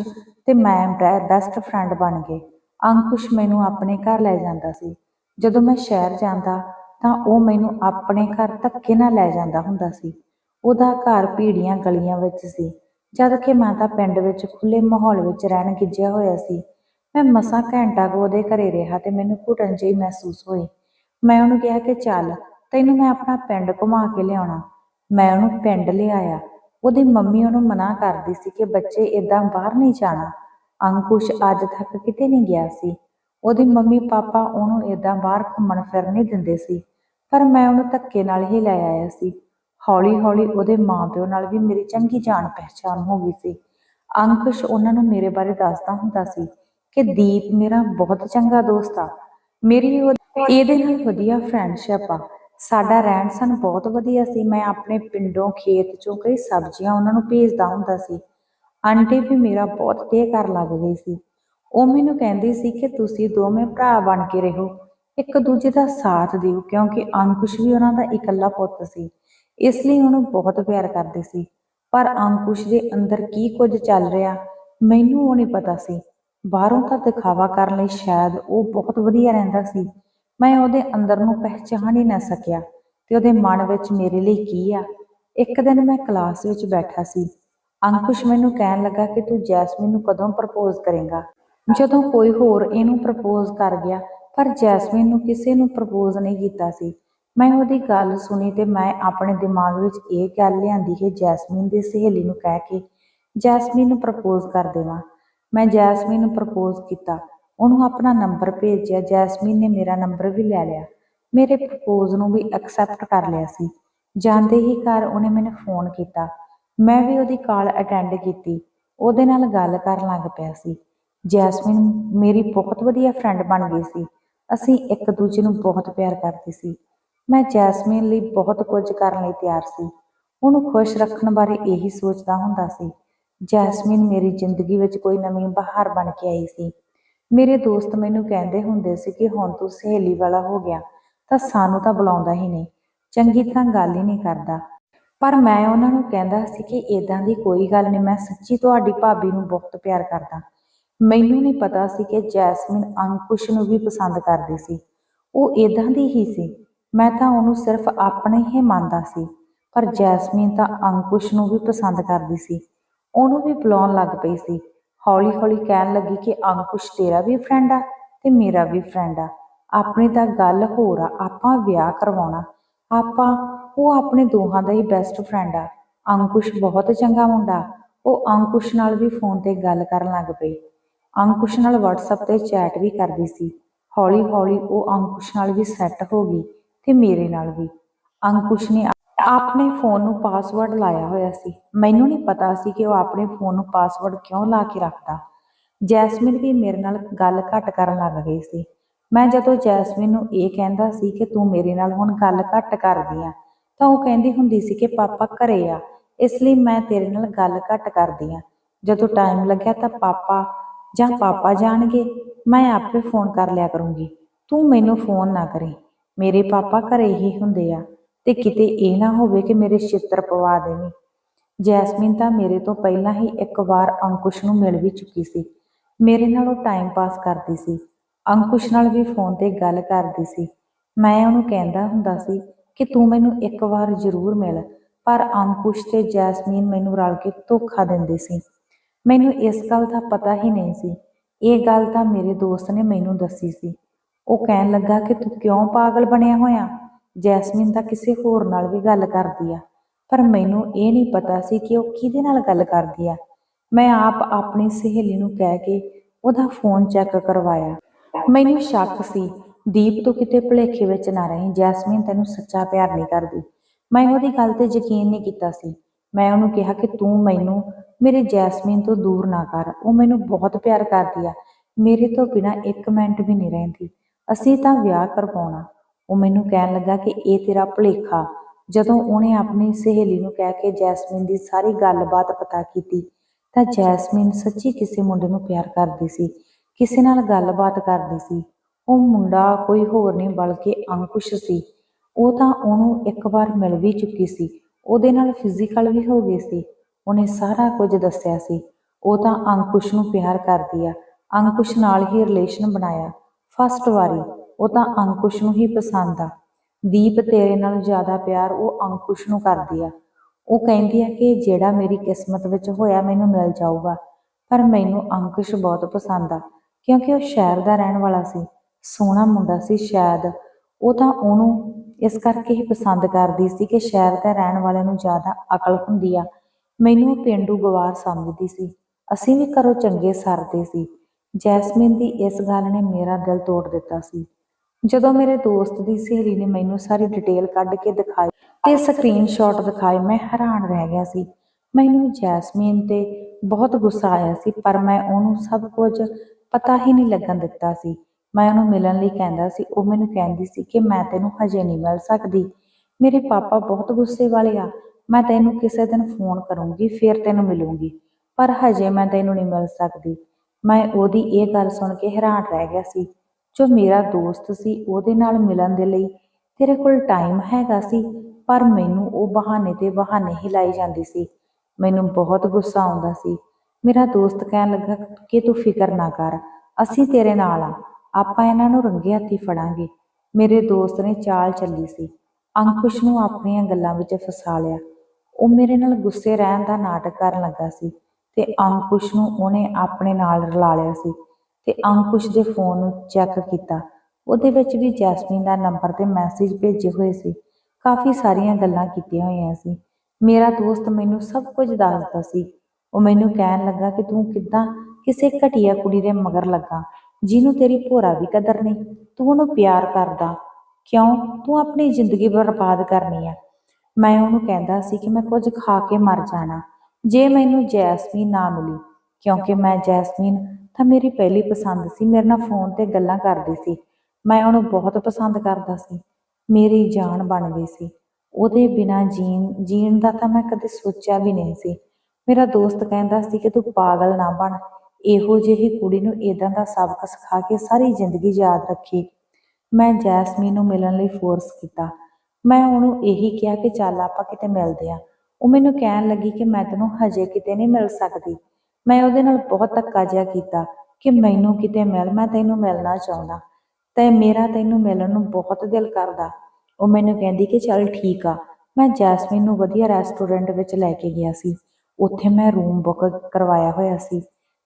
ਤੇ ਮੈਂ ਬੈਸਟ ਫਰੈਂਡ ਬਣ ਗਏ ਅੰਕੁਸ਼ ਮੈਨੂੰ ਆਪਣੇ ਘਰ ਲੈ ਜਾਂਦਾ ਸੀ। ਜਦੋਂ ਮੈਂ ਸ਼ਹਿਰ ਜਾਂਦਾ ਤਾਂ ਉਹ ਮੈਨੂੰ ਆਪਣੇ ਘਰ ਧੱਕੇ ਨਾਲ ਲੈ ਜਾਂਦਾ ਹੁੰਦਾ ਸੀ। ਉਹਦਾ ਘਰ ਭੀੜੀਆਂ ਗਲੀਆਂ ਵਿੱਚ ਸੀ। ਜਦ ਕਿ ਮੈਂ ਤਾਂ ਪਿੰਡ ਵਿੱਚ ਖੁੱਲੇ ਮਾਹੌਲ ਵਿੱਚ ਰਹਿਣ ਗਿੱਜਿਆ ਹੋਇਆ ਸੀ। ਮੈਂ ਮਸਾਂ ਘੰਟਾ ਕੁ ਉਹਦੇ ਘਰੇ ਰਿਹਾ ਤੇ ਮੈਨੂੰ ਘੁਟਣ ਜਿਹੀ ਮਹਿਸੂਸ ਹੋਈ। ਮੈਂ ਉਹਨੂੰ ਕਿਹਾ ਕਿ ਚੱਲ, ਤੈਨੂੰ ਮੈਂ ਆਪਣਾ ਪਿੰਡ ਘੁਮਾ ਕੇ ਲਿਆਉਣਾ। ਮੈਂ ਉਹਨੂੰ ਪਿੰਡ ਲਿਆਇਆ। ਉਹਦੀ ਮੰਮੀ ਉਹਨੂੰ ਮਨਾ ਕਰਦੀ ਸੀ ਕਿ ਬੱਚੇ ਇਦਾਂ ਬਾਹਰ ਨਹੀਂ ਜਾਣਾ। ਅੰਕੁਸ਼ ਅੱਜ ਤੱਕ ਕਿਤੇ ਨਹੀਂ ਗਿਆ ਸੀ। ਉਹਦੀ ਮੰਮੀ ਪਾਪਾ ਉਹਨੂੰ ਇਦਾਂ ਬਾਹਰ ਘੁੰਮਣ ਫਿਰਨ ਨਹੀਂ ਦਿੰਦੇ ਸੀ। ਪਰ ਮੈਂ ਉਹਨੂੰ ਧੱਕੇ ਨਾਲ ਹੀ ਲੈ ਆਇਆ ਸੀ। ਹੌਲੀ ਹੌਲੀ ਉਹਦੇ ਮਾਪਿਓ ਨਾਲ ਵੀ ਮੇਰੀ ਚੰਗੀ ਜਾਣ ਪਹਿਚਾਨ ਹੋ ਗਈ ਸੀ। ਅੰਕੁਸ਼ ਉਹਨਾਂ ਨੂੰ ਮੇਰੇ ਬਾਰੇ ਦੱਸਦਾ ਹੁੰਦਾ ਸੀ ਕਿ ਦੀਪ ਮੇਰਾ ਬਹੁਤ ਚੰਗਾ ਦੋਸਤ ਆ। ਮੇਰੀ ਉਹ ਇਹਦੇ ਨਾਲ ਵਧੀਆ ਫਰੈਂਡਸ਼ਿਪ ਆ। ਸਾਡਾ ਰਹਿਣ ਸਹਿਣ ਬਹੁਤ ਵਧੀਆ ਸੀ। ਮੈਂ ਆਪਣੇ ਪਿੰਡੋਂ ਖੇਤ ਚੋਂ ਕਈ ਸਬਜ਼ੀਆਂ ਉਹਨਾਂ ਨੂੰ ਭੇਜਦਾ ਹੁੰਦਾ ਸੀ। ਆਂਟੀ ਵੀ ਮੇਰਾ ਬਹੁਤ ਤੇ ਕਰ ਲੱਗ ਗਈ ਸੀ। ਉਹ ਮੈਨੂੰ ਕਹਿੰਦੀ ਸੀ ਕਿ ਤੁਸੀਂ ਦੋਵੇਂ ਭਰਾ ਬਣ ਕੇ ਰਹੋ। ਇੱਕ ਦੂਜੇ ਦਾ ਸਾਥ ਦਿਓ, ਕਿਉਂਕਿ ਅੰਕੁਸ਼ ਵੀ ਉਹਨਾਂ ਦਾ ਇਕੱਲਾ ਪੁੱਤ ਸੀ। ਇਸ ਲਈ ਉਹਨੂੰ ਬਹੁਤ ਪਿਆਰ ਕਰਦੇ ਸੀ। ਪਰ ਅੰਕੁਸ਼ ਦੇ ਅੰਦਰ ਕੀ ਕੁਝ ਚੱਲ ਰਿਹਾ, ਮੈਨੂੰ ਉਹ ਨਹੀਂ ਪਤਾ ਸੀ। ਬਾਹਰੋਂ ਤਾਂ ਦਿਖਾਵਾ ਕਰਨ ਲਈ ਸ਼ਾਇਦ ਉਹ ਬਹੁਤ ਵਧੀਆ ਰਹਿੰਦਾ ਸੀ। ਮੈਂ ਉਹਦੇ ਅੰਦਰ ਨੂੰ ਪਹਿਚਾਣ ਹੀ ਨਾ ਸਕਿਆ ਤੇ ਉਹਦੇ ਮਨ ਵਿੱਚ ਮੇਰੇ ਲਈ ਕੀ ਆ। ਇੱਕ ਦਿਨ ਮੈਂ ਕਲਾਸ ਵਿੱਚ ਬੈਠਾ ਸੀ। ਅੰਕੁਸ਼ ਮੈਨੂੰ ਕਹਿਣ ਲੱਗਾ ਕਿ ਤੂੰ ਜੈਸਮੀਨ ਨੂੰ ਕਦੋਂ ਪ੍ਰਪੋਜ਼ ਕਰੇਂਗਾ। ਜਦੋਂ ਕੋਈ ਹੋਰ ਇਹਨੂੰ ਪ੍ਰਪੋਜ਼ ਕਰ ਗਿਆ, ਪਰ ਜੈਸਮੀਨ ਨੂੰ ਕਿਸੇ ਨੂੰ ਪ੍ਰਪੋਜ਼ ਨਹੀਂ ਕੀਤਾ ਸੀ। ਮੈਂ ਉਹਦੀ ਗੱਲ ਸੁਣੀ ਤੇ ਮੈਂ ਆਪਣੇ ਦਿਮਾਗ ਵਿੱਚ ਇਹ ਗੱਲ ਲਿਆਂਦੀ ਕਿ ਜੈਸਮੀਨ ਦੀ ਸਹੇਲੀ ਨੂੰ ਕਹਿ ਕੇ ਜੈਸਮੀਨ ਨੂੰ ਪ੍ਰਪੋਜ਼ ਕਰ ਦੇਵਾਂ। ਮੈਂ ਜੈਸਮੀਨ ਨੂੰ ਪ੍ਰਪੋਜ਼ ਕੀਤਾ। ਉਹਨੂੰ ਆਪਣਾ ਨੰਬਰ ਭੇਜਿਆ, ਜੈਸਮੀਨ ਨੇ ਮੇਰਾ ਨੰਬਰ ਵੀ ਲੈ ਲਿਆ। ਮੇਰੇ ਪ੍ਰਪੋਜ਼ ਨੂੰ ਵੀ ਐਕਸੈਪਟ ਕਰ ਲਿਆ ਸੀ। ਜਾਂਦੇ ਹੀ ਘਰ ਉਹਨੇ ਮੈਨੂੰ ਫੋਨ ਕੀਤਾ। ਮੈਂ ਵੀ ਉਹਦੀ ਕਾਲ ਅਟੈਂਡ ਕੀਤੀ। ਉਹਦੇ ਨਾਲ ਗੱਲ ਕਰਨ ਲੱਗ ਪਿਆ ਸੀ। ਜੈਸਮੀਨ ਮੇਰੀ ਬਹੁਤ ਵਧੀਆ ਫਰੈਂਡ ਬਣ ਗਈ ਸੀ। ਅਸੀਂ ਇੱਕ ਦੂਜੇ ਨੂੰ ਬਹੁਤ ਪਿਆਰ ਕਰਦੇ ਸੀ। ਮੈਂ ਜੈਸਮੀਨ ਲਈ ਬਹੁਤ ਕੁਝ ਕਰਨ ਲਈ ਤਿਆਰ ਸੀ। ਉਹਨੂੰ ਖੁਸ਼ ਰੱਖਣ ਬਾਰੇ ਇਹੀ ਸੋਚਦਾ ਹੁੰਦਾ ਸੀ। ਜੈਸਮੀਨ ਮੇਰੀ ਜ਼ਿੰਦਗੀ ਵਿੱਚ ਕੋਈ ਨਵੀਂ ਬਹਾਰ ਬਣ ਕੇ ਆਈ ਸੀ। ਮੇਰੇ ਦੋਸਤ ਮੈਨੂੰ ਕਹਿੰਦੇ ਹੁੰਦੇ ਸੀ ਕਿ ਹੁਣ ਤੂੰ ਸਹੇਲੀ ਵਾਲਾ ਹੋ ਗਿਆ, ਤਾਂ ਸਾਨੂੰ ਤਾਂ ਬੁਲਾਉਂਦਾ ਹੀ ਨਹੀਂ, ਚੰਗੀ ਤਰ੍ਹਾਂ ਗੱਲ ਹੀ ਨਹੀਂ ਕਰਦਾ। ਪਰ ਮੈਂ ਉਹਨਾਂ ਨੂੰ ਕਹਿੰਦਾ ਸੀ ਕਿ ਇਦਾਂ ਦੀ ਕੋਈ ਗੱਲ ਨਹੀਂ, ਮੈਂ ਸੱਚੀ ਤੁਹਾਡੀ ਭਾਬੀ ਨੂੰ ਬਹੁਤ ਪਿਆਰ ਕਰਦਾ। ਮੈਨੂੰ ਨਹੀਂ ਪਤਾ ਸੀ ਕਿ ਜੈਸਮੀਨ ਅੰਕੁਸ਼ ਨੂੰ ਵੀ ਪਸੰਦ ਕਰਦੀ ਸੀ। ਉਹ ਇਦਾਂ ਦੀ ਹੀ ਸੀ। ਮੈਂ ਤਾਂ ਉਹਨੂੰ ਸਿਰਫ ਆਪਣੇ ਹੀ ਮੰਨਦਾ ਸੀ, ਪਰ ਜੈਸਮੀਨ ਤਾਂ ਅੰਕੁਸ਼ ਨੂੰ ਵੀ ਪਸੰਦ ਕਰਦੀ ਸੀ। ਉਹਨੂੰ ਵੀ ਬੁਲਾਉਣ ਲੱਗ ਪਈ ਸੀ। ਹੌਲੀ ਹੌਲੀ ਕਹਿਣ ਲੱਗੀ ਕਿ ਅੰਕੁਸ਼ ਤੇਰਾ ਵੀ ਫਰੈਂਡ ਆ ਤੇ ਮੇਰਾ ਵੀ ਫਰੈਂਡ ਆ। ਆਪਣੀ ਤਾਂ ਗੱਲ ਹੋਰ ਆ, ਆਪਾਂ ਵਿਆਹ ਕਰਵਾਉਣਾ। ਆਪਾਂ, ਉਹ ਆਪਣੇ ਦੋਹਾਂ ਦਾ ਹੀ ਬੈਸਟ ਫਰੈਂਡ ਆ। ਅੰਕੁਸ਼ ਬਹੁਤ ਚੰਗਾ ਮੁੰਡਾ। ਉਹ ਅੰਕੁਸ਼ ਨਾਲ ਵੀ ਫੋਨ ਤੇ ਗੱਲ ਕਰਨ ਲੱਗ ਪਈ। ਅੰਕੁਸ਼ ਨਾਲ WhatsApp ਤੇ ਚੈਟ ਵੀ ਕਰਦੀ ਸੀ। ਹੌਲੀ ਹੌਲੀ ਉਹ ਅੰਕੁਸ਼ ਨਾਲ ਵੀ ਸੈੱਟ ਹੋ ਗਈ ਤੇ ਮੇਰੇ ਨਾਲ ਵੀ। ਅੰਕੁਸ਼ ਨੇ ਆਪਣੇ ਫੋਨ ਨੂੰ ਪਾਸਵਰਡ ਲਾਇਆ ਹੋਇਆ ਸੀ। ਮੈਨੂੰ ਨਹੀਂ ਪਤਾ ਸੀ ਕਿ ਉਹ ਆਪਣੇ ਫੋਨ ਨੂੰ ਪਾਸਵਰਡ ਕਿਉਂ ਲਾ ਕੇ ਰੱਖਦਾ ਜੈਸਮਿਨ ਵੀ ਮੇਰੇ ਨਾਲ ਗੱਲ ਘੱਟ ਕਰਨ ਲੱਗ ਗਈ ਸੀ। ਮੈਂ ਜਦੋਂ ਜੈਸਮਿਨ ਨੂੰ ਇਹ ਕਹਿੰਦਾ ਸੀ ਕਿ ਤੂੰ ਮੇਰੇ ਨਾਲ ਹੁਣ ਗੱਲ ਘੱਟ ਕਰਦੀ ਆ, ਤਾਂ ਉਹ ਕਹਿੰਦੀ ਹੁੰਦੀ ਸੀ ਕਿ ਪਾਪਾ ਘਰੇ ਆ, ਇਸ ਲਈ ਮੈਂ ਤੇਰੇ ਨਾਲ ਗੱਲ ਘੱਟ ਕਰਦੀ ਆ। ਜਦੋਂ ਟਾਈਮ ਲੱਗਿਆ ਤਾਂ ਪਾਪਾ ਜਾਂ ਪਾਪਾ ਜਾਣਗੇ, ਮੈਂ ਆਪੇ ਫੋਨ ਕਰ ਲਿਆ ਕਰੂੰਗੀ। ਤੂੰ ਮੈਨੂੰ ਫੋਨ ਨਾ ਕਰੇ। ਮੇਰੇ ਪਾਪਾ ਘਰੇ ਹੀ ਹੁੰਦੇ ਆ। ਤੇ ਕਿਤੇ ਇਹ ਨਾ ਹੋਵੇ ਕਿ ਮੇਰੇ ਛਿੱਤਰ ਪਵਾ ਦੇਵੇ। ਜੈਸਮੀਨ ਤਾਂ ਮੇਰੇ ਤੋਂ ਪਹਿਲਾਂ ਹੀ ਇੱਕ ਵਾਰ ਅੰਕੁਸ਼ ਨੂੰ ਮਿਲ ਵੀ ਚੁੱਕੀ ਸੀ। ਮੇਰੇ ਨਾਲ ਉਹ ਟਾਈਮ ਪਾਸ ਕਰਦੀ ਸੀ। ਅੰਕੁਸ਼ ਨਾਲ ਵੀ ਫੋਨ ਤੇ ਗੱਲ ਕਰਦੀ ਸੀ। ਮੈਂ ਉਹਨੂੰ ਕਹਿੰਦਾ ਹੁੰਦਾ ਸੀ ਕਿ ਤੂੰ ਮੈਨੂੰ ਇੱਕ ਵਾਰ ਜ਼ਰੂਰ ਮਿਲ, ਪਰ ਅੰਕੁਸ਼ ਤੇ ਜੈਸਮੀਨ ਮੈਨੂੰ ਰਲ ਕੇ ਧੋਖਾ ਦਿੰਦੇ ਸੀ। ਮੈਨੂੰ ਇਸ ਗੱਲ ਦਾ ਪਤਾ ਹੀ ਨਹੀਂ ਸੀ। ਇਹ ਗੱਲ ਤਾਂ ਮੇਰੇ ਦੋਸਤ ਨੇ ਮੈਨੂੰ ਦੱਸੀ ਸੀ। ਉਹ ਕਹਿਣ ਲੱਗਾ ਕਿ ਤੂੰ ਕਿਉਂ ਪਾਗਲ ਬਣਿਆ ਹੋਇਆ? ਜੈਸਮੀਨ ਤਾਂ ਕਿਸੇ ਹੋਰ ਨਾਲ ਵੀ ਗੱਲ ਕਰਦੀ ਆ। ਪਰ ਮੈਨੂੰ ਇਹ ਨਹੀਂ ਪਤਾ ਸੀ ਕਿ ਉਹ ਕਿਹਦੇ ਨਾਲ ਗੱਲ ਕਰਦੀ ਆ। ਮੈਂ ਆਪ ਆਪਣੀ ਸਹੇਲੀ ਨੂੰ ਕਹਿ ਕੇ ਉਹਦਾ ਫੋਨ ਚੈੱਕ ਕਰਵਾਇਆ। ਮੈਨੂੰ ਸ਼ੱਕ ਸੀ, ਦੀਪ ਤੋਂ ਕਿਤੇ ਭੁਲੇਖੇ ਵਿੱਚ ਨਾ ਰਹੀ, ਜੈਸਮੀਨ ਤੈਨੂੰ ਸੱਚਾ ਪਿਆਰ ਨਹੀਂ ਕਰਦੀ। ਮੈਂ ਉਹਦੀ ਗੱਲ ਤੇ ਯਕੀਨ ਨਹੀਂ ਕੀਤਾ ਸੀ। ਮੈਂ ਉਹਨੂੰ ਕਿਹਾ ਕਿ ਤੂੰ ਮੈਨੂੰ, ਮੇਰੇ ਜੈਸਮੀਨ ਤੋਂ ਦੂਰ ਨਾ ਕਰ, ਉਹ ਮੈਨੂੰ ਬਹੁਤ ਪਿਆਰ ਕਰਦੀ ਆ। ਮੇਰੇ ਤੋਂ ਬਿਨਾ ਇੱਕ ਮਿੰਟ ਵੀ ਨਹੀਂ ਰਹਿੰਦੀ। ਅਸੀਂ ਤਾਂ ਵਿਆਹ ਕਰਵਾਉਣਾ। ਉਹ ਮੈਨੂੰ ਕਹਿਣ ਲੱਗਾ ਕਿ ਇਹ ਤੇਰਾ ਭੁਲੇਖਾ। ਜਦੋਂ ਉਹਨੇ ਆਪਣੀ ਸਹੇਲੀ ਨੂੰ ਕਹਿ ਕੇ ਜੈਸਮੀਨ ਦੀ ਸਾਰੀ ਗੱਲਬਾਤ ਪਤਾ ਕੀਤੀ, ਤਾਂ ਜੈਸਮੀਨ ਸੱਚੀ ਕਿਸੇ ਮੁੰਡੇ ਨੂੰ ਪਿਆਰ ਕਰਦੀ ਸੀ, ਕਿਸੇ ਨਾਲ ਗੱਲਬਾਤ ਕਰਦੀ ਸੀ। ਉਹ ਮੁੰਡਾ ਕੋਈ ਹੋਰ ਨਹੀਂ ਬਲਕਿ ਅੰਕੁਸ਼ ਸੀ। ਉਹ ਤਾਂ ਉਹਨੂੰ ਇੱਕ ਵਾਰ ਮਿਲ ਵੀ ਚੁੱਕੀ ਸੀ। ਉਹਦੇ ਨਾਲ ਫਿਜ਼ੀਕਲ ਵੀ ਹੋ ਗਈ ਸੀ। ਉਹਨੇ ਸਾਰਾ ਕੁਝ ਦੱਸਿਆ ਸੀ। ਉਹ ਤਾਂ ਅੰਕੁਸ਼ ਨੂੰ ਪਿਆਰ ਕਰਦੀ ਆ। ਅੰਕੁਸ਼ ਨਾਲ ਹੀ ਰਿਲੇਸ਼ਨ ਬਣਾਇਆ। ਫਸਟ ਵਾਰੀ। ਉਹ ਤਾਂ ਅੰਕੁਸ਼ ਨੂੰ ਹੀ ਪਸੰਦ ਆ। ਦੀਪ ਤੇਰੇ ਨਾਲ ਜ਼ਿਆਦਾ ਪਿਆਰ ਉਹ ਅੰਕੁਸ਼ ਨੂੰ ਕਰਦੀ ਆ। ਉਹ ਕਹਿੰਦੀ ਆ ਕਿ ਜਿਹੜਾ ਮੇਰੀ ਕਿਸਮਤ ਵਿੱਚ ਹੋਇਆ ਮੈਨੂੰ ਮਿਲ ਜਾਊਗਾ, ਪਰ ਮੈਨੂੰ ਅੰਕੁਸ਼ ਬਹੁਤ ਪਸੰਦ ਆ, ਕਿਉਂਕਿ ਉਹ ਸ਼ਹਿਰ ਦਾ ਰਹਿਣ ਵਾਲਾ ਸੀ, ਸੋਹਣਾ ਮੁੰਡਾ ਸੀ ਸ਼ਾਇਦ। ਉਹ ਤਾਂ ਉਹਨੂੰ ਇਸ ਕਰਕੇ ਹੀ ਪਸੰਦ ਕਰਦੀ ਸੀ ਕਿ ਸ਼ਹਿਰ ਦੇ ਰਹਿਣ ਵਾਲਿਆਂ ਨੂੰ ਜ਼ਿਆਦਾ ਅਕਲ ਹੁੰਦੀ ਆ। ਮੈਨੂੰ ਉਹ ਪੇਂਡੂ ਗਵਾਰ ਸਮਝਦੀ ਸੀ। ਅਸੀਂ ਵੀ ਘਰੋਂ ਚੰਗੇ ਸਰਦੇ ਸੀ। ਜੈਸਮੀਨ ਦੀ ਇਸ ਗੱਲ ਨੇ ਮੇਰਾ ਦਿਲ ਤੋੜ ਦਿੱਤਾ ਸੀ। ਜਦੋਂ ਮੇਰੇ ਦੋਸਤ ਦੀ ਸਹੇਲੀ ਨੇ ਮੈਨੂੰ ਸਾਰੀ ਡਿਟੇਲ ਕੱਢ ਕੇ ਦਿਖਾਈ ਤੇ ਸਕਰੀਨਸ਼ਾਟ ਦਿਖਾਏ ਮੈਂ ਹੈਰਾਨ ਰਹਿ ਗਿਆ ਸੀ। ਮੈਨੂੰ ਜੈਸਮੀਨ ਤੇ ਬਹੁਤ ਗੁੱਸਾ ਆਇਆ ਸੀ, ਪਰ ਮੈਂ ਉਹਨੂੰ ਸਭ ਕੁਝ ਪਤਾ ਹੀ ਨਹੀਂ ਲੱਗਣ ਦਿੱਤਾ ਸੀ। ਮੈਂ ਉਹਨੂੰ ਮਿਲਣ ਲਈ ਕਹਿੰਦਾ ਸੀ, ਉਹ ਮੈਨੂੰ ਕਹਿੰਦੀ ਸੀ ਕਿ ਮੈਂ ਤੈਨੂੰ ਹਜੇ ਨਹੀਂ ਮਿਲ ਸਕਦੀ। ਮੇਰੇ ਪਾਪਾ ਬਹੁਤ ਗੁੱਸੇ ਵਾਲੇ ਆ, ਮੈਂ ਤੈਨੂੰ ਕਿਸੇ ਦਿਨ ਫੋਨ ਕਰੂੰਗੀ, ਫਿਰ ਤੈਨੂੰ ਮਿਲੂੰਗੀ, ਪਰ ਹਜੇ ਮੈਂ ਤੈਨੂੰ ਨਹੀਂ ਮਿਲ ਸਕਦੀ। ਮੈਂ ਉਹਦੀ ਇਹ ਗੱਲ ਸੁਣ ਕੇ ਹੈਰਾਨ ਰਹਿ ਗਿਆ ਸੀ। ਜੋ ਮੇਰਾ ਦੋਸਤ ਸੀ, ਉਹਦੇ ਨਾਲ ਮਿਲਣ ਦੇ ਲਈ ਤੇਰੇ ਕੋਲ ਟਾਈਮ ਹੈਗਾ ਸੀ, ਪਰ ਮੈਨੂੰ ਉਹ ਬਹਾਨੇ ਤੇ ਬਹਾਨੇ ਹੀ ਲਾਈ ਜਾਂਦੀ ਸੀ। ਮੈਨੂੰ ਬਹੁਤ ਗੁੱਸਾ ਆਉਂਦਾ ਸੀ। ਮੇਰਾ ਦੋਸਤ ਕਹਿਣ ਲੱਗਾ, ਕਿ ਤੂੰ ਫਿਕਰ ਨਾ ਕਰ, ਅਸੀਂ ਤੇਰੇ ਨਾਲ ਆ, ਆਪਾਂ ਇਹਨਾਂ ਨੂੰ ਰੰਗੇ ਹੱਥੀ ਫੜਾਂਗੇ। ਮੇਰੇ ਦੋਸਤ ਨੇ ਚਾਲ ਚੱਲੀ ਸੀ। ਅੰਕੁਸ਼ ਨੂੰ ਆਪਣੀਆਂ ਗੱਲਾਂ ਵਿੱਚ ਫਸਾ ਲਿਆ। ਉਹ ਮੇਰੇ ਨਾਲ ਗੁੱਸੇ ਰਹਿਣ ਦਾ ਨਾਟਕ ਕਰਨ ਲੱਗਾ ਸੀ ਤੇ ਅੰਕੁਸ਼ ਨੂੰ ਉਹਨੇ ਆਪਣੇ ਨਾਲ ਰਲਾ ਲਿਆ ਸੀ। ਤੇ ਅੰਕੁਸ਼ ਦੇ ਫੋਨ ਨੂੰ ਚੈੱਕ ਕੀਤਾ। ਉਹਦੇ ਵਿੱਚ ਵੀ ਜੈਸਮੀਨ ਦਾ ਨੰਬਰ ਤੇ ਮੈਸੇਜ ਭੇਜੇ ਹੋਏ ਸੀ। ਕਾਫੀ ਸਾਰੀਆਂ ਗੱਲਾਂ ਕੀਤੀਆਂ ਹੋਈਆਂ ਸੀ। ਮੇਰਾ ਦੋਸਤ ਮੈਨੂੰ ਸਭ ਕੁਝ ਦੱਸਦਾ ਸੀ। ਉਹ ਮੈਨੂੰ ਕਹਿਣ ਲੱਗਾ ਕਿ ਤੂੰ ਕਿੱਦਾਂ ਕਿਸੇ ਘਟੀਆ ਕੁੜੀ ਦੇ ਮਗਰ ਲੱਗਾ, ਜਿਹਨੂੰ ਤੇਰੀ ਭੋਰਾ ਵੀ ਕਦਰ ਨਹੀਂ, ਤੂੰ ਉਹਨੂੰ ਪਿਆਰ ਕਰਦਾ। ਕਿਉਂ? ਤੂੰ ਆਪਣੀ ਜ਼ਿੰਦਗੀ ਬਰਬਾਦ ਕਰਨੀ ਆ। ਮੈਂ ਉਹਨੂੰ ਕਹਿੰਦਾ ਸੀ ਕਿ ਮੈਂ ਕੁਝ ਖਾ ਕੇ ਮਰ ਜਾਣਾ, ਜੇ ਮੈਨੂੰ ਜੈਸਮੀਨ ਨਾ ਮਿਲੀ, ਕਿਉਂਕਿ ਮੈਂ ਜੈਸਮੀਨ ਤਾਂ ਮੇਰੀ ਪਹਿਲੀ ਪਸੰਦ ਸੀ। ਮੇਰੇ ਨਾਲ ਫੋਨ ਤੇ ਗੱਲਾਂ ਕਰਦੀ ਸੀ। ਮੈਂ ਉਹਨੂੰ ਬਹੁਤ ਪਸੰਦ ਕਰਦਾ ਸੀ। ਮੇਰੀ ਜਾਨ ਬਣ ਗਈ ਸੀ। ਉਹਦੇ ਬਿਨਾ ਜੀਣ ਜੀਣ ਦਾ ਤਾਂ ਮੈਂ ਕਦੇ ਸੋਚਿਆ ਵੀ ਨਹੀਂ ਸੀ। ਮੇਰਾ ਦੋਸਤ ਕਹਿੰਦਾ ਸੀ ਕਿ ਤੂੰ ਪਾਗਲ ਨਾ ਬਣ। ਇਹੋ ਜਿਹੀ ਕੁੜੀ ਨੂੰ ਇਦਾਂ ਦਾ ਸਬਕ ਸਿਖਾ ਕੇ ਸਾਰੀ ਜ਼ਿੰਦਗੀ ਯਾਦ ਰੱਖੀ। ਮੈਂ ਜੈਸਮੀਨ ਨੂੰ ਮਿਲਣ ਲਈ ਫੋਰਸ ਕੀਤਾ। ਮੈਂ ਉਹਨੂੰ ਇਹੀ ਕਿਹਾ ਕਿ ਚੱਲ ਆਪਾਂ ਕਿਤੇ ਮਿਲਦੇ ਆ ਉਹ ਮੈਨੂੰ ਕਹਿਣ ਲੱਗੀ ਕਿ ਮੈਂ ਤੈਨੂੰ ਹਜੇ ਕਿਤੇ ਨਹੀਂ ਮਿਲ ਸਕਦੀ। ਮੈਂ ਉਹਦੇ ਨਾਲ ਬਹੁਤ ਧੱਕਾ ਜਿਹਾ ਕੀਤਾ ਕਿ ਮੈਨੂੰ ਕਿਤੇ ਮਿਲ, ਮੈਂ ਤੈਨੂੰ ਮਿਲਣਾ ਚਾਹੁੰਦਾ। ਤੇ ਮੇਰਾ ਤੈਨੂੰ ਮਿਲਣ ਨੂੰ ਬਹੁਤ ਦਿਲ ਕਰਦਾ। ਉਹ ਮੈਨੂੰ ਕਹਿੰਦੀ ਕਿ ਚੱਲ ਠੀਕ ਆ, ਮੈਂ ਜੈਸਮੀਨ ਨੂੰ ਵਧੀਆ ਰੈਸਟੋਰੈਂਟ ਵਿੱਚ ਲੈ ਕੇ ਗਿਆ ਸੀ। ਉੱਥੇ ਮੈਂ ਰੂਮ ਬੁੱਕ ਕਰਵਾਇਆ ਹੋਇਆ ਸੀ।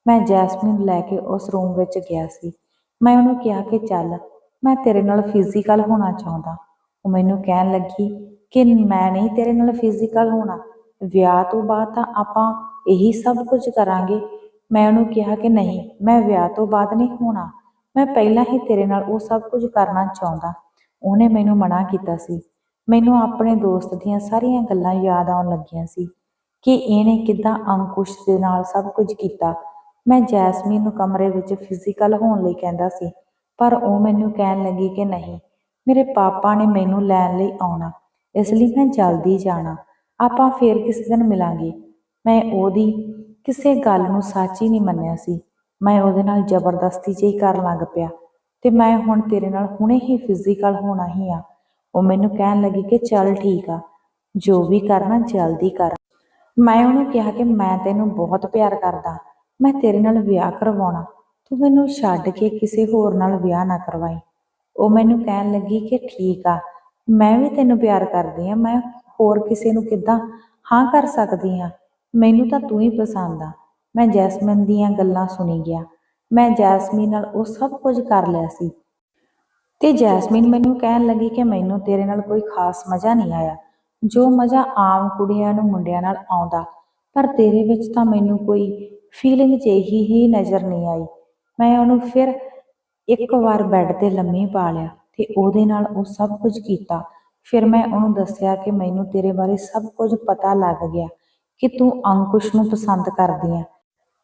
ਮੈਂ ਜੈਸਮੀਨ ਲੈ ਕੇ ਉਸ ਰੂਮ ਵਿੱਚ ਗਿਆ ਸੀ। ਮੈਂ ਉਹਨੂੰ ਕਿਹਾ ਕਿ ਚੱਲ, ਮੈਂ ਤੇਰੇ ਨਾਲ ਫਿਜ਼ੀਕਲ ਹੋਣਾ ਚਾਹੁੰਦਾ। ਉਹ ਮੈਨੂੰ ਕਹਿਣ ਲੱਗੀ ਕਿ ਮੈਂ ਨਹੀਂ ਤੇਰੇ ਨਾਲ ਫਿਜ਼ੀਕਲ ਹੋਣਾ। ਵਿਆਹ ਤੋਂ ਬਾਅਦ ਤਾਂ ਆਪਾਂ ਇਹੀ ਸਭ ਕੁਝ ਕਰਾਂਗੇ। ਮੈਂ ਉਹਨੂੰ ਕਿਹਾ ਕਿ ਨਹੀਂ, ਮੈਂ ਵਿਆਹ ਤੋਂ ਬਾਅਦ ਨਹੀਂ ਹੋਣਾ। ਮੈਂ ਪਹਿਲਾਂ ਹੀ ਤੇਰੇ ਨਾਲ ਉਹ ਸਭ ਕੁਝ ਕਰਨਾ ਚਾਹੁੰਦਾ। ਉਹਨੇ ਮੈਨੂੰ ਮਨਾ ਕੀਤਾ ਸੀ। ਮੈਨੂੰ ਆਪਣੇ ਦੋਸਤ ਦੀਆਂ ਸਾਰੀਆਂ ਗੱਲਾਂ ਯਾਦ ਆਉਣ ਲੱਗੀਆਂ ਸੀ ਕਿ ਇਹਨੇ ਕਿਦਾਂ ਅੰਕੁਸ਼ ਦੇ ਨਾਲ ਸਭ ਕੁਝ ਕੀਤਾ। ਮੈਂ ਜੈਸਮੀਨ ਨੂੰ ਕਮਰੇ ਵਿੱਚ ਫਿਜ਼ੀਕਲ ਹੋਣ ਲਈ ਕਹਿੰਦਾ ਸੀ, ਪਰ ਉਹ ਮੈਨੂੰ ਕਹਿਣ ਲੱਗੀ ਕਿ ਨਹੀਂ, ਮੇਰੇ ਪਾਪਾ ਨੇ ਮੈਨੂੰ ਲੈਣ ਲਈ ਆਉਣਾ, ਇਸ ਲਈ ਮੈਂ ਜਲਦੀ ਜਾਣਾ। ਆਪਾਂ ਫੇਰ ਕਿਸੇ ਦਿਨ ਮਿਲਾਂਗੇ। ਮੈਂ ਉਹਦੀ ਕਿਸੇ ਗੱਲ ਨੂੰ ਸੱਚ ਹੀ ਨਹੀਂ ਮੰਨਿਆ ਸੀ। ਮੈਂ ਉਹਦੇ ਨਾਲ ਜ਼ਬਰਦਸਤੀ ਜਿਹੀ ਕਰਨ ਲੱਗ ਪਿਆ ਤੇ ਮੈਂ ਹੁਣ ਤੇਰੇ ਨਾਲ ਹੁਣੇ ਹੀ ਫਿਜ਼ੀਕਲ ਹੋਣਾ ਹੀ ਆ। ਉਹ ਮੈਨੂੰ ਕਹਿਣ ਲੱਗੀ ਕਿ ਚੱਲ ਠੀਕ ਆ, ਜੋ ਵੀ ਕਰਨਾ ਜਲਦੀ ਕਰ। ਮੈਂ ਉਹਨੂੰ ਕਿਹਾ ਕਿ ਮੈਂ ਤੈਨੂੰ ਬਹੁਤ ਪਿਆਰ ਕਰਦਾ, ਮੈਂ ਤੇਰੇ ਨਾਲ ਵਿਆਹ ਕਰਵਾਉਣਾ, ਤੂੰ ਮੈਨੂੰ ਛੱਡ ਕੇ ਕਿਸੇ ਹੋਰ ਨਾਲ ਵਿਆਹ ਨਾ ਕਰਵਾਈ। ਉਹ ਮੈਨੂੰ ਕਹਿਣ ਲੱਗੀ ਕਿ ਠੀਕ ਆ, ਮੈਂ ਵੀ ਤੈਨੂੰ ਪਿਆਰ ਕਰਦੀ ਆ, ਮੈਂ ਹੋਰ ਕਿਸੇ ਨੂੰ ਕਿੱਦਾਂ ਹਾਂ ਕਰ ਸਕਦੀ ਆ? ਮੈਨੂੰ ਤਾਂ ਤੂੰ ਹੀ ਪਸੰਦ ਆ। ਮੈਂ ਜੈਸਮੀਨ ਦੀਆਂ ਗੱਲਾਂ ਸੁਣੀ ਗਿਆ। ਮੈਂ ਜੈਸਮੀਨ ਨਾਲ ਉਹ ਸਭ ਕੁਝ ਕਰ ਲਿਆ ਸੀ। ਤੇ ਜੈਸਮੀਨ ਮੈਨੂੰ ਕਹਿਣ ਲੱਗੀ ਕਿ ਮੈਨੂੰ ਤੇਰੇ ਨਾਲ ਕੋਈ ਖਾਸ ਮਜ਼ਾ ਨਹੀਂ ਆਇਆ। ਜੋ ਮਜ਼ਾ ਆਮ ਕੁੜੀਆਂ ਨੂੰ ਮੁੰਡਿਆਂ ਨਾਲ ਆਉਂਦਾ, ਪਰ ਤੇਰੇ ਵਿੱਚ ਤਾਂ ਮੈਨੂੰ ਕੋਈ ਫੀਲਿੰਗ ਜਿਹੀ ਹੀ ਨਜ਼ਰ ਨਹੀਂ ਆਈ। ਮੈਂ ਉਹਨੂੰ ਫਿਰ ਇੱਕ ਵਾਰ ਬੈੱਡ ਤੇ ਲੰਮੀ ਪਾ ਲਿਆ ਤੇ ਉਹਦੇ ਨਾਲ ਉਹ ਸਭ ਕੁਝ ਕੀਤਾ। ਫਿਰ ਮੈਂ ਉਹਨੂੰ ਦੱਸਿਆ ਕਿ ਮੈਨੂੰ ਤੇਰੇ ਬਾਰੇ ਸਭ ਕੁਝ ਪਤਾ ਲੱਗ ਗਿਆ। ਕਿ ਤੂੰ ਅੰਕੁਸ਼ ਨੂੰ ਪਸੰਦ ਕਰਦੀ ਆ।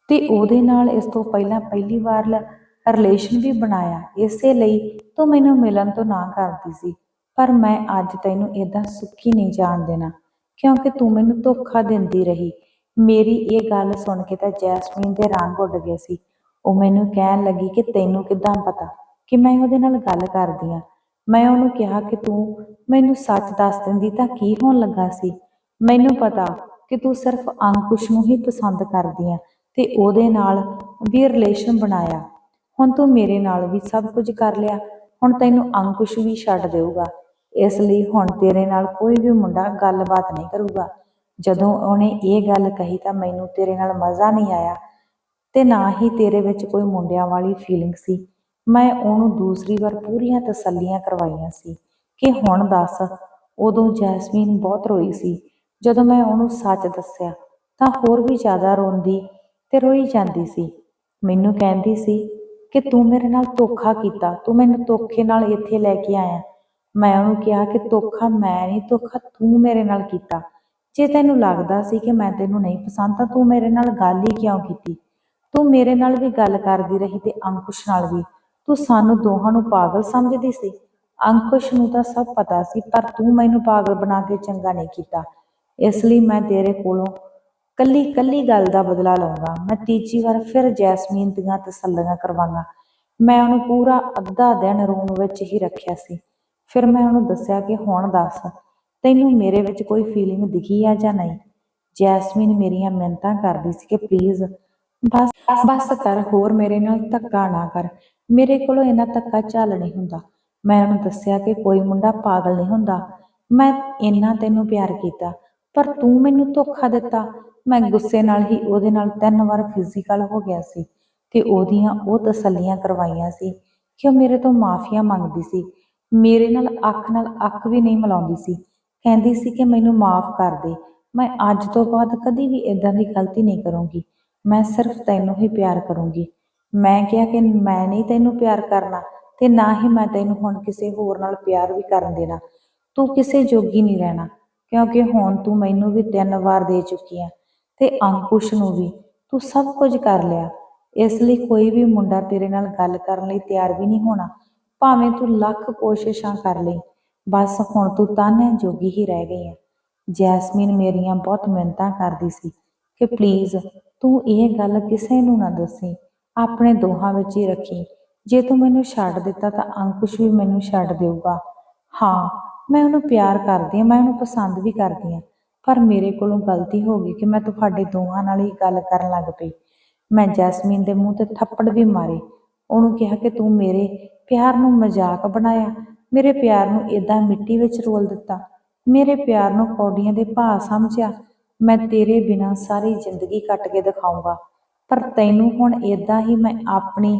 ਤੇ ਉਹਦੇ ਨਾਲ ਇਸ ਤੋਂ ਪਹਿਲਾਂ ਪਹਿਲੀ ਵਾਰ ਰਿਲੇਸ਼ਨ ਵੀ ਬਣਾਇਆ। ਇਸੇ ਲਈ ਤੂੰ ਮੈਨੂੰ ਮਿਲਣ ਤੋਂ ਨਾ ਕਰਦੀ ਸੀ। ਪਰ ਮੈਂ ਅੱਜ ਤੈਨੂੰ ਇਦਾਂ ਸੁੱਖੀ ਨਹੀਂ ਜਾਣ ਦੇਣਾ, ਕਿਉਂਕਿ ਤੂੰ ਮੈਨੂੰ ਧੋਖਾ ਦਿੰਦੀ ਰਹੀ। ਮੇਰੀ ਇਹ ਗੱਲ ਸੁਣ ਕੇ ਤਾਂ ਜੈਸਮੀਨ ਦੇ ਰੰਗ ਉੱਡ ਗਏ ਸੀ। ਉਹ ਮੈਨੂੰ ਕਹਿਣ ਲੱਗੀ ਕਿ ਤੈਨੂੰ ਕਿੱਦਾਂ ਪਤਾ ਕਿ ਮੈਂ ਉਹਦੇ ਨਾਲ ਗੱਲ ਕਰਦੀ ਆ। ਮੈਂ ਉਹਨੂੰ ਕਿਹਾ ਕਿ ਤੂੰ ਮੈਨੂੰ ਸੱਚ ਦੱਸ ਦਿੰਦੀ ਤਾਂ ਕੀ ਹੋਣ ਲੱਗਾ ਸੀ? ਮੈਨੂੰ ਪਤਾ ਕਿ ਤੂੰ ਸਿਰਫ ਅੰਕੁਸ਼ ਨੂੰ ਹੀ ਪਸੰਦ ਕਰਦੀ ਆ ਤੇ ਉਹਦੇ ਨਾਲ ਵੀ ਰਿਲੇਸ਼ਨ ਬਣਾਇਆ। ਹੁਣ ਤੂੰ ਮੇਰੇ ਨਾਲ ਵੀ ਸਭ ਕੁਝ ਕਰ ਲਿਆ, ਹੁਣ ਤੈਨੂੰ ਅੰਕੁਸ਼ ਵੀ ਛੱਡ ਦੇਊਗਾ। ਇਸ ਲਈ ਹੁਣ ਤੇਰੇ ਨਾਲ ਕੋਈ ਵੀ ਮੁੰਡਾ ਗੱਲਬਾਤ ਨਹੀਂ ਕਰੂਗਾ। ਜਦੋਂ ਉਹਨੇ ਇਹ ਗੱਲ ਕਹੀ ਤਾਂ ਮੈਨੂੰ ਤੇਰੇ ਨਾਲ ਮਜ਼ਾ ਨਹੀਂ ਆਇਆ ਤੇ ਨਾ ਹੀ ਤੇਰੇ ਵਿੱਚ ਕੋਈ ਮੁੰਡਿਆਂ ਵਾਲੀ ਫੀਲਿੰਗ ਸੀ। ਮੈਂ ਉਹਨੂੰ ਦੂਸਰੀ ਵਾਰ ਪੂਰੀਆਂ ਤਸੱਲੀਆਂ ਕਰਵਾਈਆਂ ਸੀ ਕਿ ਹੁਣ ਦੱਸ, ਉਦੋਂ ਜੈਸਮੀਨ ਬਹੁਤ ਰੋਈ ਸੀ। ਜਦੋਂ ਮੈਂ ਉਹਨੂੰ ਸੱਚ ਦੱਸਿਆ, ਤਾਂ ਹੋਰ ਵੀ ਜ਼ਿਆਦਾ ਰੋਂਦੀ ਤੇ ਰੋਈ ਜਾਂਦੀ ਸੀ। ਮੈਨੂੰ ਕਹਿੰਦੀ ਸੀ ਕਿ ਤੂੰ ਮੇਰੇ ਨਾਲ ਧੋਖਾ ਕੀਤਾ, ਤੂੰ ਮੈਨੂੰ ਧੋਖੇ ਨਾਲ ਇੱਥੇ ਲੈ ਕੇ ਆਇਆ। ਮੈਂ ਉਹਨੂੰ ਕਿਹਾ ਕਿ ਧੋਖਾ ਮੈਂ ਨਹੀਂ ਧੋਖਾ, ਤੂੰ ਮੇਰੇ ਨਾਲ ਕੀਤਾ। ਜੇ ਤੈਨੂੰ ਲੱਗਦਾ ਸੀ ਕਿ ਮੈਂ ਤੈਨੂੰ ਨਹੀਂ ਪਸੰਦ, ਤਾਂ ਤੂੰ ਮੇਰੇ ਨਾਲ ਗੱਲ ਹੀ ਕਿਉਂ ਕੀਤੀ? ਤੂੰ ਮੇਰੇ ਨਾਲ ਵੀ ਗੱਲ ਕਰਦੀ ਰਹੀ ਤੇ ਅੰਕੁਸ਼ ਨਾਲ ਵੀ। ਤੂੰ ਸਾਨੂੰ ਦੋਹਾਂ ਨੂੰ ਪਾਗਲ ਸਮਝਦੀ ਸੀ? ਅੰਕੁਸ਼ ਨੂੰ ਤਾਂ ਸਭ ਪਤਾ ਸੀ, ਪਰ ਤੂੰ ਮੈਨੂੰ ਪਾਗਲ ਬਣਾ ਕੇ ਚੰਗਾ ਨਹੀਂ ਕੀਤਾ। ਇਸ ਲਈ ਮੈਂ ਤੇਰੇ ਕੋਲੋਂ ਕੱਲੀ ਕੱਲੀ ਗੱਲ ਦਾ ਬਦਲਾ ਲਵਾਂਗਾ ਮੈਂ ਤੀਜੀ ਵਾਰ ਫਿਰ ਜੈਸਮੀਨ ਦੀਆਂ ਤਸੱਲੀਆਂ ਕਰਵਾਂਗਾ। ਮੈਂ ਉਹਨੂੰ ਪੂਰਾ ਅੱਧਾ ਦਿਨ ਰੂਮ ਵਿੱਚ ਹੀ ਰੱਖਿਆ ਸੀ। ਫਿਰ ਮੈਂ ਉਹਨੂੰ ਦੱਸਿਆ ਕਿ ਹੁਣ ਦੱਸ, ਤੈਨੂੰ ਮੇਰੇ ਵਿੱਚ ਕੋਈ ਫੀਲਿੰਗ ਦਿਖੀ ਆ ਜਾਂ ਨਹੀਂ? ਜੈਸਮੀਨ ਮੇਰੀਆਂ ਮਿੰਨਤਾਂ ਕਰਦੀ ਸੀ ਕਿ ਪਲੀਜ਼ ਬਸ ਬਸ ਕਰ, ਹੋਰ ਮੇਰੇ ਨਾਲ ਧੱਕਾ ਨਾ ਕਰ। ਮੇਰੇ ਕੋਲੋਂ ਇੰਨਾ ਧੱਕਾ ਝੱਲ ਨਹੀਂ ਹੁੰਦਾ। ਮੈਂ ਉਹਨੂੰ ਦੱਸਿਆ ਕਿ ਕੋਈ ਮੁੰਡਾ ਪਾਗਲ ਨਹੀਂ ਹੁੰਦਾ। ਮੈਂ ਇੰਨਾ ਤੈਨੂੰ ਪਿਆਰ ਕੀਤਾ। ਪਰ ਤੂੰ ਮੈਨੂੰ ਧੋਖਾ ਦਿੱਤਾ। ਮੈਂ ਗੁੱਸੇ ਨਾਲ ਹੀ ਉਹਦੇ ਨਾਲ ਤਿੰਨ ਵਾਰ ਫਿਜ਼ੀਕਲ ਹੋ ਗਿਆ ਸੀ ਤੇ ਉਹਦੀਆਂ ਉਹ ਤਸੱਲੀਆਂ ਕਰਵਾਈਆਂ ਸੀ। ਕਿ ਉਹ ਮੇਰੇ ਤੋਂ ਮਾਫੀਆਂ ਮੰਗਦੀ ਸੀ? ਮੇਰੇ ਨਾਲ ਅੱਖ ਨਾਲ ਅੱਖ ਵੀ ਨਹੀਂ ਮਿਲਾਉਂਦੀ ਸੀ। ਕਹਿੰਦੀ ਸੀ ਕਿ ਮੈਨੂੰ ਮਾਫ ਕਰ ਦੇ। ਮੈਂ ਅੱਜ ਤੋਂ ਬਾਅਦ ਕਦੀ ਵੀ ਇਦਾਂ ਦੀ ਗਲਤੀ ਨਹੀਂ ਕਰੂੰਗੀ। ਮੈਂ ਸਿਰਫ ਤੈਨੂੰ ਹੀ ਪਿਆਰ ਕਰੂੰਗੀ। ਮੈਂ ਕਿਹਾ ਕਿ ਮੈਂ ਨਹੀਂ ਤੈਨੂੰ ਪਿਆਰ ਕਰਨਾ ਤੇ ਨਾ ਹੀ ਮੈਂ ਤੈਨੂੰ ਹੁਣ ਕਿਸੇ ਹੋਰ ਨਾਲ ਪਿਆਰ ਵੀ ਕਰਨ ਦੇਣਾ। ਤੂੰ ਕਿਸੇ ਜੋਗੀ ਨਹੀਂ ਰਹਿਣਾ। ਕਿਉਂਕਿ ਹੁਣ ਤੂੰ ਮੈਨੂੰ ਵੀ ਤਿੰਨ ਵਾਰ ਦੇ ਚੁੱਕੀ ਆ ਤੇ ਅੰਕੁਸ਼ ਨੂੰ ਵੀ। ਤੂੰ ਸਭ ਕੁਝ ਕਰ ਲਿਆ। ਇਸ ਲਈ ਕੋਈ ਵੀ ਮੁੰਡਾ ਤੇਰੇ ਨਾਲ ਗੱਲ ਕਰਨ ਲਈ ਤਿਆਰ ਵੀ ਨਹੀਂ ਹੋਣਾ। ਭਾਵੇਂ ਤੂੰ ਲੱਖ ਕੋਸ਼ਿਸ਼ਾਂ ਕਰ ਲਈ, ਬਸ ਹੁਣ ਤੂੰ ਤਾਨੇ ਜੋਗੀ ਹੀ ਰਹਿ ਗਈ ਹੈ ਜੈਸਮੀਨ ਮੇਰੀਆਂ ਬਹੁਤ ਮਿਹਨਤਾਂ ਕਰਦੀ ਸੀ ਕਿ ਪਲੀਜ਼ ਤੂੰ ਇਹ ਗੱਲ ਕਿਸੇ ਨੂੰ ਨਾ ਦੱਸੀ, ਆਪਣੇ ਦੋਹਾਂ ਵਿੱਚ ਹੀ ਰੱਖੀ। ਜੇ ਤੂੰ ਮੈਨੂੰ ਛੱਡ ਦਿੱਤਾ ਤਾਂ ਅੰਕੁਸ਼ ਵੀ ਮੈਨੂੰ ਛੱਡ ਦੇਊਗਾ। ਹਾਂ ਮੈਂ ਉਹਨੂੰ ਪਿਆਰ ਕਰਦੀ ਹਾਂ, ਮੈਂ ਉਹਨੂੰ ਪਸੰਦ ਵੀ ਕਰਦੀ ਹਾਂ। ਪਰ ਮੇਰੇ ਕੋਲੋਂ ਗਲਤੀ ਹੋ ਗਈ ਕਿ ਮੈਂ ਤੁਹਾਡੇ ਦੋਹਾਂ ਨਾਲ ਹੀ ਗੱਲ ਕਰਨ ਲੱਗ ਪਈ। ਮੈਂ ਜੈਸਮੀਨ ਦੇ ਮੂੰਹ ਤੇ ਥੱਪੜ ਵੀ ਮਾਰੇ। ਉਹਨੂੰ ਕਿਹਾ ਕਿ ਤੂੰ ਮੇਰੇ ਪਿਆਰ ਨੂੰ ਮਜ਼ਾਕ ਬਣਾਇਆ, ਮੇਰੇ ਪਿਆਰ ਨੂੰ ਇਦਾਂ ਮਿੱਟੀ ਵਿੱਚ ਰੋਲ ਦਿੱਤਾ, ਮੇਰੇ ਪਿਆਰ ਨੂੰ ਕੌਡੀਆਂ ਦੇ ਭਾਅ ਸਮਝਿਆ। ਮੈਂ ਤੇਰੇ ਬਿਨਾਂ ਸਾਰੀ ਜ਼ਿੰਦਗੀ ਕੱਟ ਕੇ ਦਿਖਾਊਂਗਾ। ਪਰ ਤੈਨੂੰ ਹੁਣ ਇਦਾਂ ਹੀ ਮੈਂ ਆਪਣੀ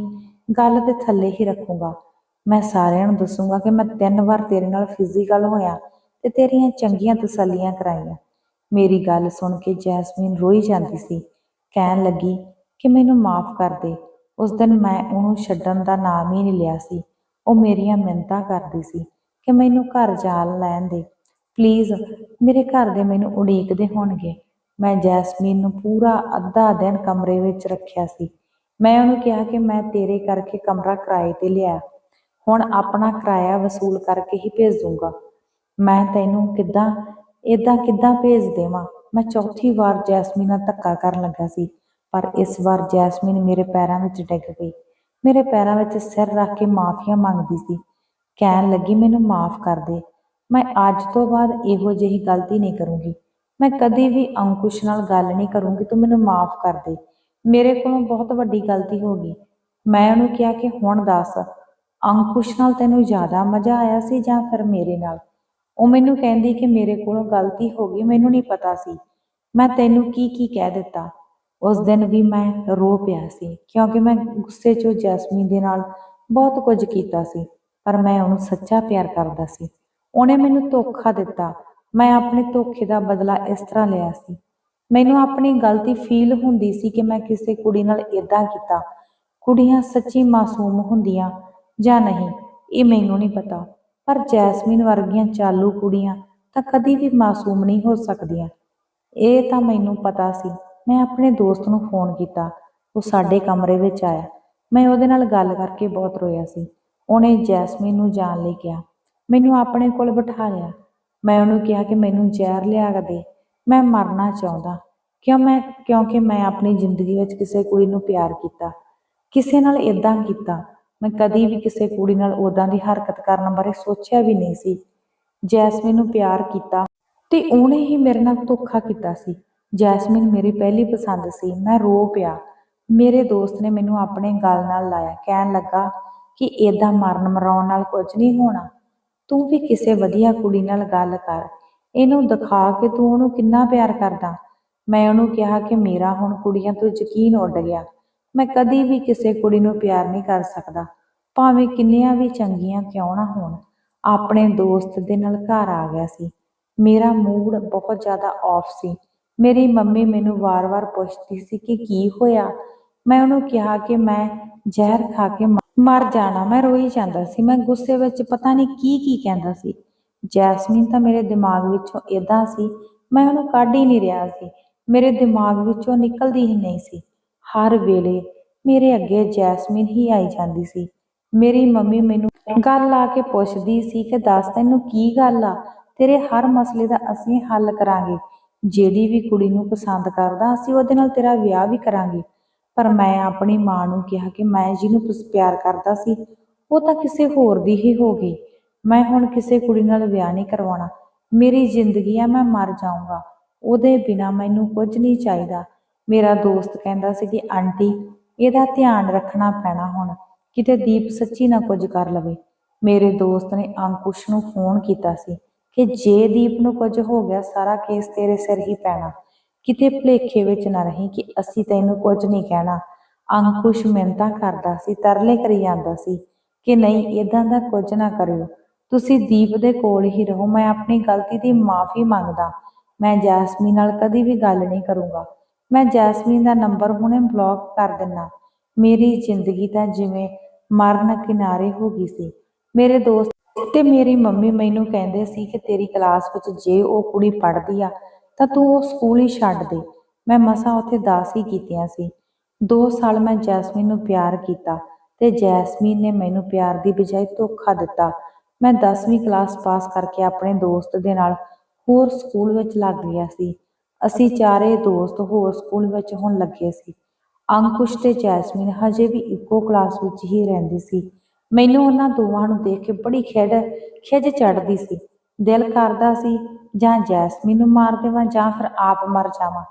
ਗੱਲ ਦੇ ਥੱਲੇ ਹੀ ਰੱਖੂੰਗਾ। ਮੈਂ ਸਾਰਿਆਂ ਨੂੰ ਦੱਸੂੰਗਾ ਕਿ ਮੈਂ ਤਿੰਨ ਵਾਰ ਤੇਰੇ ਨਾਲ ਫਿਜ਼ੀਕਲ ਹੋਇਆ ਤੇ ਤੇਰੀਆਂ ਚੰਗੀਆਂ ਤਸੱਲੀਆਂ ਕਰਾਈਆਂ। ਮੇਰੀ ਗੱਲ ਸੁਣ ਕੇ ਜੈਸਮੀਨ ਰੋਈ ਜਾਂਦੀ ਸੀ। ਕਹਿਣ ਲੱਗੀ ਕਿ ਮੈਨੂੰ ਮਾਫ ਕਰ ਦੇ। ਉਸ ਦਿਨ ਮੈਂ ਉਹਨੂੰ ਛੱਡਣ ਦਾ ਨਾਮ ਹੀ ਨਹੀਂ ਲਿਆ ਸੀ। ਉਹ ਮੇਰੀਆਂ ਮਿੰਨਤਾਂ ਕਰਦੀ ਸੀ ਕਿ ਮੈਨੂੰ ਘਰ ਜਾਣ ਲੈਣ ਦੇ। ਪਲੀਜ਼ ਮੇਰੇ ਘਰ ਦੇ ਮੈਨੂੰ ਉਡੀਕਦੇ ਹੋਣਗੇ। ਮੈਂ ਜੈਸਮੀਨ ਨੂੰ ਪੂਰਾ ਅੱਧਾ ਦਿਨ ਕਮਰੇ ਵਿੱਚ ਰੱਖਿਆ ਸੀ। ਮੈਂ ਉਹਨੂੰ ਕਿਹਾ ਕਿ ਮੈਂ ਤੇਰੇ ਕਰਕੇ ਕਮਰਾ ਕਿਰਾਏ ਤੇ ਲਿਆ। ਹੁਣ ਆਪਣਾ ਕਿਰਾਇਆ ਵਸੂਲ ਕਰਕੇ ਹੀ ਭੇਜ ਦੂੰਗਾ ਮੈਂ ਤੈਨੂੰ ਕਿੱਦਾਂ ਇਦਾਂ ਕਿੱਦਾਂ ਭੇਜ ਦੇਵਾਂ? ਮੈਂ ਚੌਥੀ ਵਾਰ ਜੈਸਮੀਨ ਨਾਲ ਧੱਕਾ ਕਰਨ ਲੱਗਾ ਸੀ, ਪਰ ਇਸ ਵਾਰ ਜੈਸਮੀਨ ਮੇਰੇ ਪੈਰਾਂ ਵਿੱਚ ਡਿੱਗ ਗਈ ਮੇਰੇ ਪੈਰਾਂ ਵਿੱਚ ਸਿਰ ਰੱਖ ਕੇ ਮਾਫ਼ੀਆ ਮੰਗਦੀ ਸੀ। ਕਹਿਣ ਲੱਗੀ, ਮੈਨੂੰ ਮਾਫ ਕਰ ਦੇ। ਮੈਂ ਅੱਜ ਤੋਂ ਬਾਅਦ ਇਹੋ ਜਿਹੀ ਗਲਤੀ ਨਹੀਂ ਕਰੂੰਗੀ। ਮੈਂ ਕਦੇ ਵੀ ਅੰਕੁਸ਼ ਨਾਲ ਗੱਲ ਨਹੀਂ ਕਰੂੰਗੀ, ਤੂੰ ਮੈਨੂੰ ਮਾਫ ਕਰ ਦੇ। ਮੇਰੇ ਕੋਲੋਂ ਬਹੁਤ ਵੱਡੀ ਗਲਤੀ ਹੋ ਗਈ। ਮੈਂ ਉਹਨੂੰ ਕਿਹਾ ਕਿ ਹੁਣ ਦੱਸ ਅੰਕੁਸ਼ ਨਾਲ ਤੈਨੂੰ ਜ਼ਿਆਦਾ ਮਜ਼ਾ ਆਇਆ ਸੀ ਜਾਂ ਫਿਰ ਮੇਰੇ ਨਾਲ? ਉਹ ਮੈਨੂੰ ਕਹਿੰਦੀ ਕਿ ਮੇਰੇ ਕੋਲੋਂ ਗਲਤੀ ਹੋ ਗਈ, ਮੈਨੂੰ ਨਹੀਂ ਪਤਾ ਸੀ। ਮੈਂ ਤੈਨੂੰ ਕੀ ਕੀ ਕਹਿ ਦਿੱਤਾ? ਉਸ ਦਿਨ ਵੀ ਮੈਂ ਰੋ ਪਿਆ ਸੀ, ਕਿਉਂਕਿ ਮੈਂ ਗੁੱਸੇ 'ਚੋਂ ਜੈਸਮੀਨ ਦੇ ਨਾਲ ਬਹੁਤ ਕੁਝ ਕੀਤਾ ਸੀ, ਪਰ ਮੈਂ ਉਹਨੂੰ ਸੱਚਾ ਪਿਆਰ ਕਰਦਾ ਸੀ। ਉਹਨੇ ਮੈਨੂੰ ਧੋਖਾ ਦਿੱਤਾ। ਮੈਂ ਆਪਣੇ ਧੋਖੇ ਦਾ ਬਦਲਾ ਇਸ ਤਰ੍ਹਾਂ ਲਿਆ ਸੀ। ਮੈਨੂੰ ਆਪਣੀ ਗਲਤੀ ਫੀਲ ਹੁੰਦੀ ਸੀ ਕਿ ਮੈਂ ਕਿਸੇ ਕੁੜੀ ਨਾਲ ਇਦਾਂ ਕੀਤਾ। ਕੁੜੀਆਂ ਸੱਚੀ ਮਾਸੂਮ ਹੁੰਦੀਆਂ। ਜਾਂ ਨਹੀਂ, ਇਹ ਮੈਨੂੰ ਨਹੀਂ ਪਤਾ। ਪਰ ਜੈਸਮੀਨ ਵਰਗੀਆਂ ਚਾਲੂ ਕੁੜੀਆਂ ਤਾਂ ਕਦੀ ਵੀ ਮਾਸੂਮ ਨਹੀਂ ਹੋ ਸਕਦੀਆਂ। ਇਹ ਤਾਂ ਮੈਨੂੰ ਪਤਾ ਸੀ। ਮੈਂ ਆਪਣੇ ਦੋਸਤ ਨੂੰ ਫੋਨ ਕੀਤਾ। ਉਹ ਸਾਡੇ ਕਮਰੇ ਵਿੱਚ ਆਇਆ। ਮੈਂ ਉਹਦੇ ਨਾਲ ਗੱਲ ਕਰਕੇ ਬਹੁਤ ਰੋਇਆ ਸੀ। ਉਹਨੇ ਜੈਸਮੀਨ ਨੂੰ ਜਾਣ ਲਈ ਕਿਹਾ। ਮੈਨੂੰ ਆਪਣੇ ਕੋਲ ਬਿਠਾ ਲਿਆ। ਮੈਂ ਉਹਨੂੰ ਕਿਹਾ ਕਿ ਮੈਨੂੰ ਜ਼ਹਿਰ ਲਿਆ ਕੇ ਦੇ। ਮੈਂ ਮਰਨਾ ਚਾਹੁੰਦਾ। ਕਿਉਂ ਮੈਂ, ਕਿਉਂਕਿ ਮੈਂ ਆਪਣੀ ਜ਼ਿੰਦਗੀ ਵਿੱਚ ਕਿਸੇ ਕੁੜੀ ਨੂੰ ਪਿਆਰ ਕੀਤਾ। ਕਿਸੇ ਨਾਲ ਇਦਾਂ ਕੀਤਾ। ਮੈਂ ਕਦੀ ਵੀ ਕਿਸੇ ਕੁੜੀ ਨਾਲ ਉਦਾਂ ਦੀ ਹਰਕਤ ਕਰਨ ਬਾਰੇ ਸੋਚਿਆ ਵੀ ਨਹੀਂ ਸੀ। ਜੈਸਮੀਨ ਨੂੰ ਪਿਆਰ ਕੀਤਾ ਤੇ ਉਹਨੇ ਹੀ ਮੇਰੇ ਨਾਲ ਧੋਖਾ ਕੀਤਾ ਸੀ। ਜੈਸਮੀਨ ਮੇਰੀ ਪਹਿਲੀ ਪਸੰਦ ਸੀ। ਮੈਂ ਰੋ ਪਿਆ। ਮੇਰੇ ਦੋਸਤ ਨੇ ਮੈਨੂੰ ਆਪਣੇ ਗੱਲ ਨਾਲ ਲਾਇਆ। ਕਹਿਣ ਲੱਗਾ ਕਿ ਏਦਾਂ ਮਰਨ ਮਰਾਉਣ ਨਾਲ ਕੁਝ ਨਹੀਂ ਹੋਣਾ। ਤੂੰ ਵੀ ਕਿਸੇ ਵਧੀਆ ਕੁੜੀ ਨਾਲ ਗੱਲ ਕਰ। ਇਹਨੂੰ ਦਿਖਾ ਕਿ ਤੂੰ ਉਹਨੂੰ ਕਿੰਨਾ ਪਿਆਰ ਕਰਦਾ। ਮੈਂ ਉਹਨੂੰ ਕਿਹਾ ਕਿ ਮੇਰਾ ਹੁਣ ਕੁੜੀਆਂ ਤੋਂ ਯਕੀਨ ਉੱਡ ਗਿਆ। ਮੈਂ ਕਦੀ ਵੀ ਕਿਸੇ ਕੁੜੀ ਨੂੰ ਪਿਆਰ ਨਹੀਂ ਕਰ ਸਕਦਾ। ਭਾਵੇਂ ਕਿੰਨੀਆਂ ਵੀ ਚੰਗੀਆਂ ਕਿਉਂ ਨਾ ਹੋਣ, ਆਪਣੇ ਦੋਸਤ ਦੇ ਨਾਲ ਘਰ ਆ ਗਿਆ ਸੀ। ਮੇਰਾ ਮੂਡ ਬਹੁਤ ਜ਼ਿਆਦਾ ਆਫ ਸੀ। ਮੇਰੀ ਮੰਮੀ ਮੈਨੂੰ ਵਾਰ-ਵਾਰ ਪੁੱਛਦੀ ਸੀ ਕਿ ਕੀ ਹੋਇਆ। ਮੈਂ ਉਹਨੂੰ ਕਿਹਾ ਕਿ ਮੈਂ ਜ਼ਹਿਰ ਖਾ ਕੇ ਮ- ਮਰ ਜਾਣਾ, ਮੈਂ ਰੋਈ ਜਾਂਦਾ ਸੀ। ਮੈਂ ਗੁੱਸੇ ਵਿੱਚ ਪਤਾ ਨਹੀਂ ਕੀ ਕੀ ਕਹਿੰਦਾ ਸੀ। ਜੈਸਮੀਨ ਤਾਂ ਮੇਰੇ ਦਿਮਾਗ ਵਿੱਚੋਂ ਇਦਾਂ ਸੀ। ਮੈਂ ਉਹਨੂੰ ਕੱਢ ਹੀ ਨਹੀਂ ਰਿਹਾ ਸੀ। ਮੇਰੇ ਦਿਮਾਗ ਵਿੱਚੋਂ ਨਿਕਲਦੀ ਹੀ ਨਹੀਂ ਸੀ। ਹਰ ਵੇਲੇ ਮੇਰੇ ਅੱਗੇ ਜੈਸਮੀਨ ਹੀ ਆਈ ਜਾਂਦੀ ਸੀ। ਮੇਰੀ ਮੰਮੀ ਮੈਨੂੰ ਗੱਲ ਆ ਕੇ ਪੁੱਛਦੀ ਸੀ ਕਿ ਦੱਸ ਤੈਨੂੰ ਕੀ ਗੱਲ ਆ? ਤੇਰੇ ਹਰ ਮਸਲੇ ਦਾ ਅਸੀਂ ਹੱਲ ਕਰਾਂਗੇ। ਜਿਹੜੀ ਵੀ ਕੁੜੀ ਨੂੰ ਪਸੰਦ ਕਰਦਾ, ਅਸੀਂ ਉਹਦੇ ਨਾਲ ਤੇਰਾ ਵਿਆਹ ਵੀ ਕਰਾਂਗੇ। ਪਰ ਮੈਂ ਆਪਣੀ ਮਾਂ ਨੂੰ ਕਿਹਾ ਕਿ ਮੈਂ ਜਿਹਨੂੰ ਪਸ- ਪਿਆਰ ਕਰਦਾ ਸੀ, ਉਹ ਤਾਂ ਕਿਸੇ ਹੋਰ ਦੀ ਹੀ ਹੋ ਗਈ। ਮੈਂ ਹੁਣ ਕਿਸੇ ਕੁੜੀ ਨਾਲ ਵਿਆਹ ਨਹੀਂ ਕਰਵਾਉਣਾ। ਮੇਰੀ ਜ਼ਿੰਦਗੀ ਆ, ਮੈਂ ਮਰ ਜਾਊਂਗਾ। ਉਹਦੇ ਬਿਨਾ ਮੈਨੂੰ ਕੁਝ ਨਹੀਂ ਚਾਹੀਦਾ। ਮੇਰਾ ਦੋਸਤ ਕਹਿੰਦਾ ਸੀ ਕਿ ਆਂਟੀ, ਇਹਦਾ ਧਿਆਨ ਰੱਖਣਾ ਪੈਣਾ ਹੁਣ, ਕਿਤੇ ਦੀਪ ਸੱਚੀ ਨਾ ਕੁਝ ਕਰ ਲਵੇ। ਮੇਰੇ ਦੋਸਤ ਨੇ ਅੰਕੁਸ਼ ਨੂੰ ਫੋਨ ਕੀਤਾ ਸੀ ਕਿ ਜੇ ਦੀਪ ਨੂੰ ਕੁਝ ਹੋ ਗਿਆ, ਸਾਰਾ ਕੇਸ ਤੇਰੇ ਸਿਰ ਹੀ ਪੈਣਾ। ਕਿਤੇ ਭੁਲੇਖੇ ਵਿੱਚ ਨਾ ਰਹੀ ਕਿ ਅਸੀਂ ਤੈਨੂੰ ਕੁਝ ਨਹੀਂ ਕਹਿਣਾ। ਅੰਕੁਸ਼ ਮਿੰਨਤਾਂ ਕਰਦਾ ਸੀ, ਤਰਲੇ ਕਰੀ ਜਾਂਦਾ ਸੀ ਕਿ ਨਹੀਂ ਇਦਾਂ ਦਾ ਕੁਝ ਨਾ ਕਰਿਓ। ਤੁਸੀਂ ਦੀਪ ਦੇ ਕੋਲ ਹੀ ਰਹੋ, ਮੈਂ ਆਪਣੀ ਗਲਤੀ ਦੀ ਮਾਫੀ ਮੰਗਦਾ। ਮੈਂ ਜੈਸਮੀ ਨਾਲ ਕਦੀ ਵੀ ਗੱਲ ਨਹੀਂ ਕਰੂੰਗਾ। ਮੈਂ ਜੈਸਮੀਨ ਦਾ ਨੰਬਰ ਹੁਣੇ ਬਲੌਕ ਕਰ ਦਿੰਨਾ। ਮੇਰੀ ਜ਼ਿੰਦਗੀ ਤਾਂ ਜਿਵੇਂ ਮਰਨ ਕਿਨਾਰੇ ਹੋ ਗਈ ਸੀ। ਮੇਰੇ ਦੋਸਤ ਤੇ ਮੇਰੀ ਮੰਮੀ ਮੈਨੂੰ ਕਹਿੰਦੇ ਸੀ ਕਿ ਤੇਰੀ ਕਲਾਸ ਵਿੱਚ ਜੇ ਉਹ ਕੁੜੀ ਪੜ੍ਹਦੀ ਆ, ਤਾਂ ਤੂੰ ਉਹ ਸਕੂਲ ਹੀ ਛੱਡ ਦੇ। ਮੈਂ ਮਸਾਂ ਉੱਥੇ ਦਾਸ ਹੀ ਕੀਤੀਆਂ ਸੀ। 2 ਸਾਲ ਮੈਂ ਜੈਸਮੀਨ ਨੂੰ ਪਿਆਰ ਕੀਤਾ ਤੇ ਜੈਸਮੀਨ ਨੇ ਮੈਨੂੰ ਪਿਆਰ ਦੀ ਬਜਾਏ ਧੋਖਾ ਦਿੱਤਾ। ਮੈਂ 10ਵੀਂ ਕਲਾਸ ਪਾਸ ਕਰਕੇ ਆਪਣੇ ਦੋਸਤ ਦੇ ਨਾਲ ਹੋਰ ਸਕੂਲ ਵਿੱਚ ਲੱਗ ਗਿਆ ਸੀ। ਅਸੀਂ ਚਾਰੇ ਦੋਸਤ ਹੋਰ ਸਕੂਲ ਵਿੱਚ ਹੁਣ ਲੱਗੇ ਸੀ। ਅੰਕੁਸ਼ ਤੇ ਜੈਸਮੀਨ ਹਜੇ ਵੀ ਇੱਕੋ ਕਲਾਸ ਵਿੱਚ ਹੀ ਰਹਿੰਦੀ ਸੀ। ਮੈਨੂੰ ਉਹਨਾਂ ਦੋਵਾਂ ਨੂੰ ਦੇਖ ਕੇ ਬੜੀ ਖਿੜ ਖਿਝ ਚੜਦੀ ਸੀ। ਦਿਲ ਕਰਦਾ ਸੀ, ਜਾਂ ਜੈਸਮੀਨ ਨੂੰ ਮਾਰ ਦੇਵਾਂ ਜਾਂ ਫਿਰ ਆਪ ਮਰ ਜਾਵਾਂ।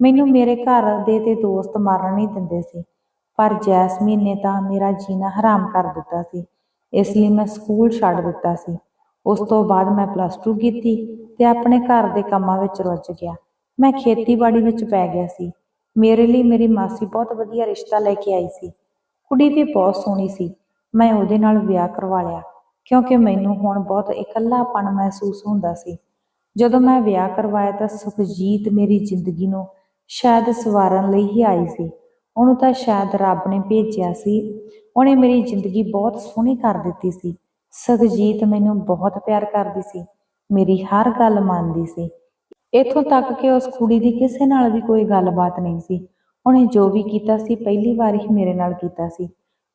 ਮੈਨੂੰ ਮੇਰੇ ਘਰ ਦੇ ਤੇ ਦੋਸਤ ਮਾਰਨ ਨਹੀਂ ਦਿੰਦੇ ਸੀ। ਪਰ ਜੈਸਮੀਨ ਨੇ ਤਾਂ ਮੇਰਾ ਜੀਣਾ ਹਰਾਮ ਕਰ ਦਿੱਤਾ ਸੀ। ਇਸ ਲਈ ਮੈਂ ਸਕੂਲ ਛੱਡ ਦਿੱਤਾ ਸੀ। ਉਸ ਤੋਂ ਬਾਅਦ ਮੈਂ ਪਲੱਸ 2 ਕੀਤੀ ਤੇ ਆਪਣੇ ਘਰ ਦੇ ਕੰਮਾਂ ਵਿੱਚ ਰੁੱਝ ਗਿਆ। ਮੈਂ ਖੇਤੀਬਾੜੀ ਵਿੱਚ ਪੈ ਗਿਆ ਸੀ। ਮੇਰੇ ਲਈ ਮੇਰੀ ਮਾਸੀ ਬਹੁਤ ਵਧੀਆ ਰਿਸ਼ਤਾ ਲੈ ਕੇ ਆਈ ਸੀ। ਕੁੜੀ ਵੀ ਬਹੁਤ ਸੋਹਣੀ ਸੀ। ਮੈਂ ਉਹਦੇ ਨਾਲ ਵਿਆਹ ਕਰਵਾ ਲਿਆ, ਕਿਉਂਕਿ ਮੈਨੂੰ ਹੁਣ ਬਹੁਤ ਇਕੱਲਾਪਣ ਮਹਿਸੂਸ ਹੁੰਦਾ ਸੀ। ਜਦੋਂ ਮੈਂ ਵਿਆਹ ਕਰਵਾਇਆ ਤਾਂ ਸੁਖਜੀਤ ਮੇਰੀ ਜ਼ਿੰਦਗੀ ਨੂੰ ਸ਼ਾਇਦ ਸਵਾਰਨ ਲਈ ਹੀ ਆਈ ਸੀ। ਉਹਨੂੰ ਤਾਂ ਸ਼ਾਇਦ ਰੱਬ ਨੇ ਭੇਜਿਆ ਸੀ। ਉਹਨੇ ਮੇਰੀ ਜ਼ਿੰਦਗੀ ਬਹੁਤ ਸੋਹਣੀ ਕਰ ਦਿੱਤੀ ਸੀ। ਸੁਖਜੀਤ ਮੈਨੂੰ ਬਹੁਤ ਪਿਆਰ ਕਰਦੀ ਸੀ। ਮੇਰੀ ਹਰ ਗੱਲ ਮੰਨਦੀ ਸੀ। ਇੱਥੋਂ ਤੱਕ ਕਿ ਉਸ ਕੁੜੀ ਦੀ ਕਿਸੇ ਨਾਲ ਵੀ ਕੋਈ ਗੱਲਬਾਤ ਨਹੀਂ ਸੀ। ਉਹਨੇ ਜੋ ਵੀ ਕੀਤਾ ਸੀ, ਪਹਿਲੀ ਵਾਰ ਹੀ ਮੇਰੇ ਨਾਲ ਕੀਤਾ ਸੀ।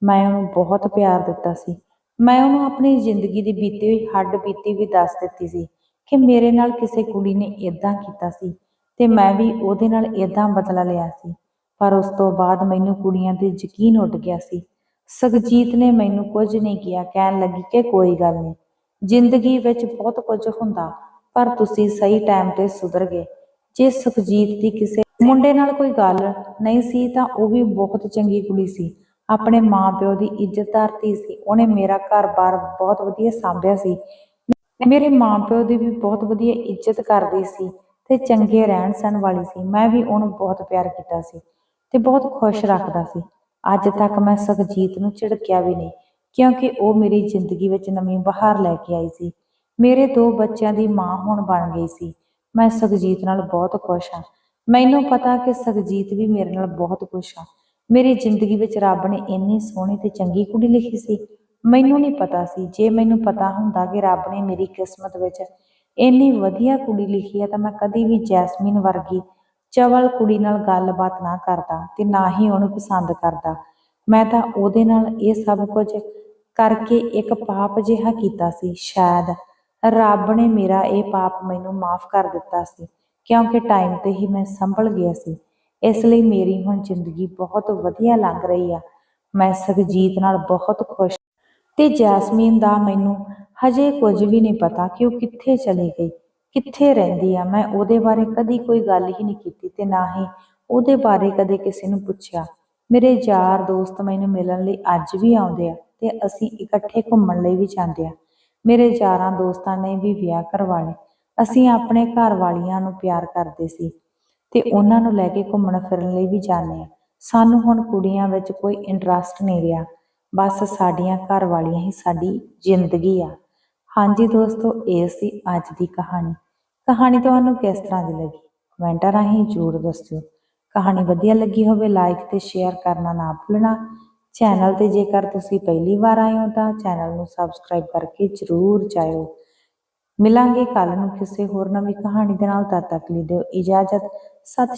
ਮੈਂ ਉਹਨੂੰ ਬਹੁਤ ਪਿਆਰ ਦਿੱਤਾ ਸੀ। ਮੈਂ ਉਹਨੂੰ ਆਪਣੀ ਜ਼ਿੰਦਗੀ ਦੀ ਬੀਤੀ ਹੋਈ ਹੱਡ ਬੀਤੀ ਵੀ ਦੱਸ ਦਿੱਤੀ ਸੀ ਕਿ ਮੇਰੇ ਨਾਲ ਕਿਸੇ ਕੁੜੀ ਨੇ ਇਦਾਂ ਕੀਤਾ ਸੀ ਤੇ ਮੈਂ ਵੀ ਉਹਦੇ ਨਾਲ ਇਦਾਂ ਬਦਲਾ ਲਿਆ ਸੀ। ਪਰ ਉਸ ਤੋਂ ਬਾਅਦ ਮੈਨੂੰ ਕੁੜੀਆਂ ਤੇ ਯਕੀਨ ਉੱਡ ਗਿਆ ਸੀ। ਸੁਖਜੀਤ ਨੇ ਮੈਨੂੰ ਕੁਝ ਨਹੀਂ ਕਿਹਾ, ਕਹਿਣ ਲੱਗੀ ਕਿ ਕੋਈ ਗੱਲ ਨਹੀਂ। ਜ਼ਿੰਦਗੀ ਵਿੱਚ ਬਹੁਤ ਕੁਝ ਹੁੰਦਾ। ਪਰ ਤੁਸੀਂ ਸਹੀ ਟਾਈਮ ਤੇ ਸੁਧਰ ਗਏ। ਜੇ ਸੁਖਜੀਤ ਦੀ ਕਿਸੇ ਮੁੰਡੇ ਨਾਲ ਕੋਈ ਗੱਲ ਨਹੀਂ ਸੀ, ਤਾਂ ਉਹ ਵੀ ਬਹੁਤ ਚੰਗੀ ਕੁੜੀ ਸੀ। ਆਪਣੇ ਮਾਪਿਓ ਦੀ ਇੱਜ਼ਤਦਾਰ ਧੀ ਸੀ। ਉਹਨੇ ਮੇਰਾ ਘਰ-ਬਾਰ ਬਹੁਤ ਵਧੀਆ ਸੰਭਿਆ ਸੀ। ਮੇਰੇ ਮਾਪਿਓ ਦੀ ਵੀ ਬਹੁਤ ਵਧੀਆ ਇੱਜ਼ਤ ਕਰਦੀ ਸੀ ਤੇ ਚੰਗੇ ਰਹਿਣ ਸਹਿਣ ਵਾਲੀ ਸੀ। ਮੈਂ ਵੀ ਉਹਨੂੰ ਬਹੁਤ ਪਿਆਰ ਕੀਤਾ ਸੀ ਤੇ ਬਹੁਤ ਖੁਸ਼ ਰੱਖਦਾ ਸੀ। ਅੱਜ ਤੱਕ ਮੈਂ ਸੁਖਜੀਤ ਨੂੰ ਝਿੜਕਿਆ ਵੀ ਨਹੀਂ, ਕਿਉਂਕਿ ਉਹ ਮੇਰੀ ਜ਼ਿੰਦਗੀ ਵਿੱਚ ਨਵੀਂ ਬਹਾਰ ਲੈ ਕੇ ਆਈ ਸੀ। ਮੇਰੇ ਦੋ ਬੱਚਿਆਂ ਦੀ ਮਾਂ ਹੁਣ ਬਣ ਗਈ ਸੀ। ਮੈਂ ਸੁਖਜੀਤ ਨਾਲ ਬਹੁਤ ਖੁਸ਼ ਹਾਂ। ਮੈਨੂੰ ਪਤਾ ਕਿ ਸੁਖਜੀਤ ਵੀ ਮੇਰੇ ਨਾਲ ਬਹੁਤ ਖੁਸ਼ ਆ। ਮੇਰੀ ਜ਼ਿੰਦਗੀ ਵਿੱਚ ਰੱਬ ਨੇ ਇੰਨੀ ਸੋਹਣੀ ਤੇ ਚੰਗੀ ਕੁੜੀ ਲਿਖੀ ਸੀ। ਮੈਨੂੰ ਨਹੀਂ ਪਤਾ ਸੀ। ਜੇ ਮੈਨੂੰ ਪਤਾ ਹੁੰਦਾ ਕਿ ਰੱਬ ਨੇ ਮੇਰੀ ਕਿਸਮਤ ਵਿੱਚ ਇੰਨੀ ਵਧੀਆ ਕੁੜੀ ਲਿਖੀ ਹੈ ਤਾਂ ਮੈਂ ਕਦੀ ਵੀ ਜੈਸਮੀਨ ਵਰਗੀ ਚਵਲ ਕੁੜੀ ਨਾਲ ਗੱਲਬਾਤ ਨਾ ਕਰਦਾ ਤੇ ਨਾ ਹੀ ਉਹਨੂੰ ਪਸੰਦ ਕਰਦਾ। ਮੈਂ ਤਾਂ ਉਹਦੇ ਨਾਲ ਇਹ ਸਭ ਕੁਝ ਕਰਕੇ ਇੱਕ ਪਾਪ ਜਿਹਾ ਕੀਤਾ ਸੀ, ਸ਼ਾਇਦ। ਰੱਬ ਨੇ ਮੇਰਾ ਇਹ ਪਾਪ ਮੈਨੂੰ ਮਾਫ ਕਰ ਦਿੱਤਾ ਸੀ, ਕਿਉਂਕਿ ਟਾਈਮ ਤੇ ਹੀ ਮੈਂ ਸੰਭਲ ਗਿਆ ਸੀ। ਇਸ ਲਈ ਮੇਰੀ ਹੁਣ ਜ਼ਿੰਦਗੀ ਬਹੁਤ ਵਧੀਆ ਲੰਘ ਰਹੀ ਆ। ਮੈਂ ਸੁਖਜੀਤ ਨਾਲ ਬਹੁਤ ਖੁਸ਼। ਤੇ ਜੈਸਮੀਨ ਦਾ ਮੈਨੂੰ ਹਜੇ ਕੁਝ ਵੀ ਨਹੀਂ ਪਤਾ ਕਿ ਉਹ ਕਿੱਥੇ ਚਲੀ ਗਈ, ਕਿੱਥੇ ਰਹਿੰਦੀ ਆ। ਮੈਂ ਉਹਦੇ ਬਾਰੇ ਕਦੀ ਕੋਈ ਗੱਲ ਹੀ ਨਹੀਂ ਕੀਤੀ ਤੇ ਨਾ ਹੀ ਉਹਦੇ ਬਾਰੇ ਕਦੇ ਕਿਸੇ ਨੂੰ ਪੁੱਛਿਆ। ਮੇਰੇ ਯਾਰ ਦੋਸਤ ਮੈਨੂੰ ਮਿਲਣ ਲਈ ਅੱਜ ਵੀ ਆਉਂਦੇ ਆ ਤੇ ਅਸੀਂ ਇਕੱਠੇ ਘੁੰਮਣ ਲਈ ਵੀ ਜਾਂਦੇ ਆ। ਮੇਰੇ ਯਾਰਾਂ ਦੋਸਤਾਂ ਨੇ ਵੀ ਵਿਆਹ ਕਰਵਾ ਲਏ। ਅਸੀਂ ਆਪਣੇ ਘਰ ਵਾਲੀਆਂ ਨੂੰ ਪਿਆਰ ਕਰਦੇ ਸੀ ਤੇ ਉਹਨਾਂ ਨੂੰ ਲੈ ਕੇ ਘੁੰਮਣ ਫਿਰਨ ਲਈ ਵੀ ਜਾਂਦੇ ਹਾਂ। ਸਾਨੂੰ ਹੁਣ ਕੁੜੀਆਂ ਵਿੱਚ ਕੋਈ ਇੰਟਰਸਟ ਨਹੀਂ ਰਿਹਾ। ਬਸ ਸਾਡੀਆਂ ਘਰ ਵਾਲੀਆਂ ਹੀ ਸਾਡੀ ਜ਼ਿੰਦਗੀ ਆ। ਹਾਂਜੀ ਦੋਸਤੋ ਇਹ ਸੀ ਅੱਜ ਦੀ ਕਹਾਣੀ। ਕਹਾਣੀ ਤੁਹਾਨੂੰ ਕਿਸ ਤਰ੍ਹਾਂ ਦੀ ਲੱਗੀ? ਕਮੈਂਟਾਂ ਰਾਹੀਂ ਜ਼ਰੂਰ ਦੱਸਿਓ। ਕਹਾਣੀ ਵਧੀਆ ਲੱਗੀ ਹੋਵੇ ਲਾਈਕ ਤੇ ਸ਼ੇਅਰ ਕਰਨਾ ਨਾ ਭੁੱਲਣਾ। ਚੈਨਲ ਤੇ ਜੇਕਰ ਤੁਸੀਂ ਪਹਿਲੀ ਵਾਰ ਆਏ ਹੋ ਤਾਂ ਚੈਨਲ ਨੂੰ ਸਬਸਕ੍ਰਾਈਬ ਕਰਕੇ ਜ਼ਰੂਰ ਜਾਇਓ। ਮਿਲਾਂਗੇ ਕੱਲ ਨੂੰ ਕਿਸੇ ਹੋਰ ਨਵੀਂ ਕਹਾਣੀ ਦੇ ਨਾਲ ਤਦ ਤੱਕ ਲਈ ਦਿਓ ਇਜਾਜ਼ਤ। ਸਤਿ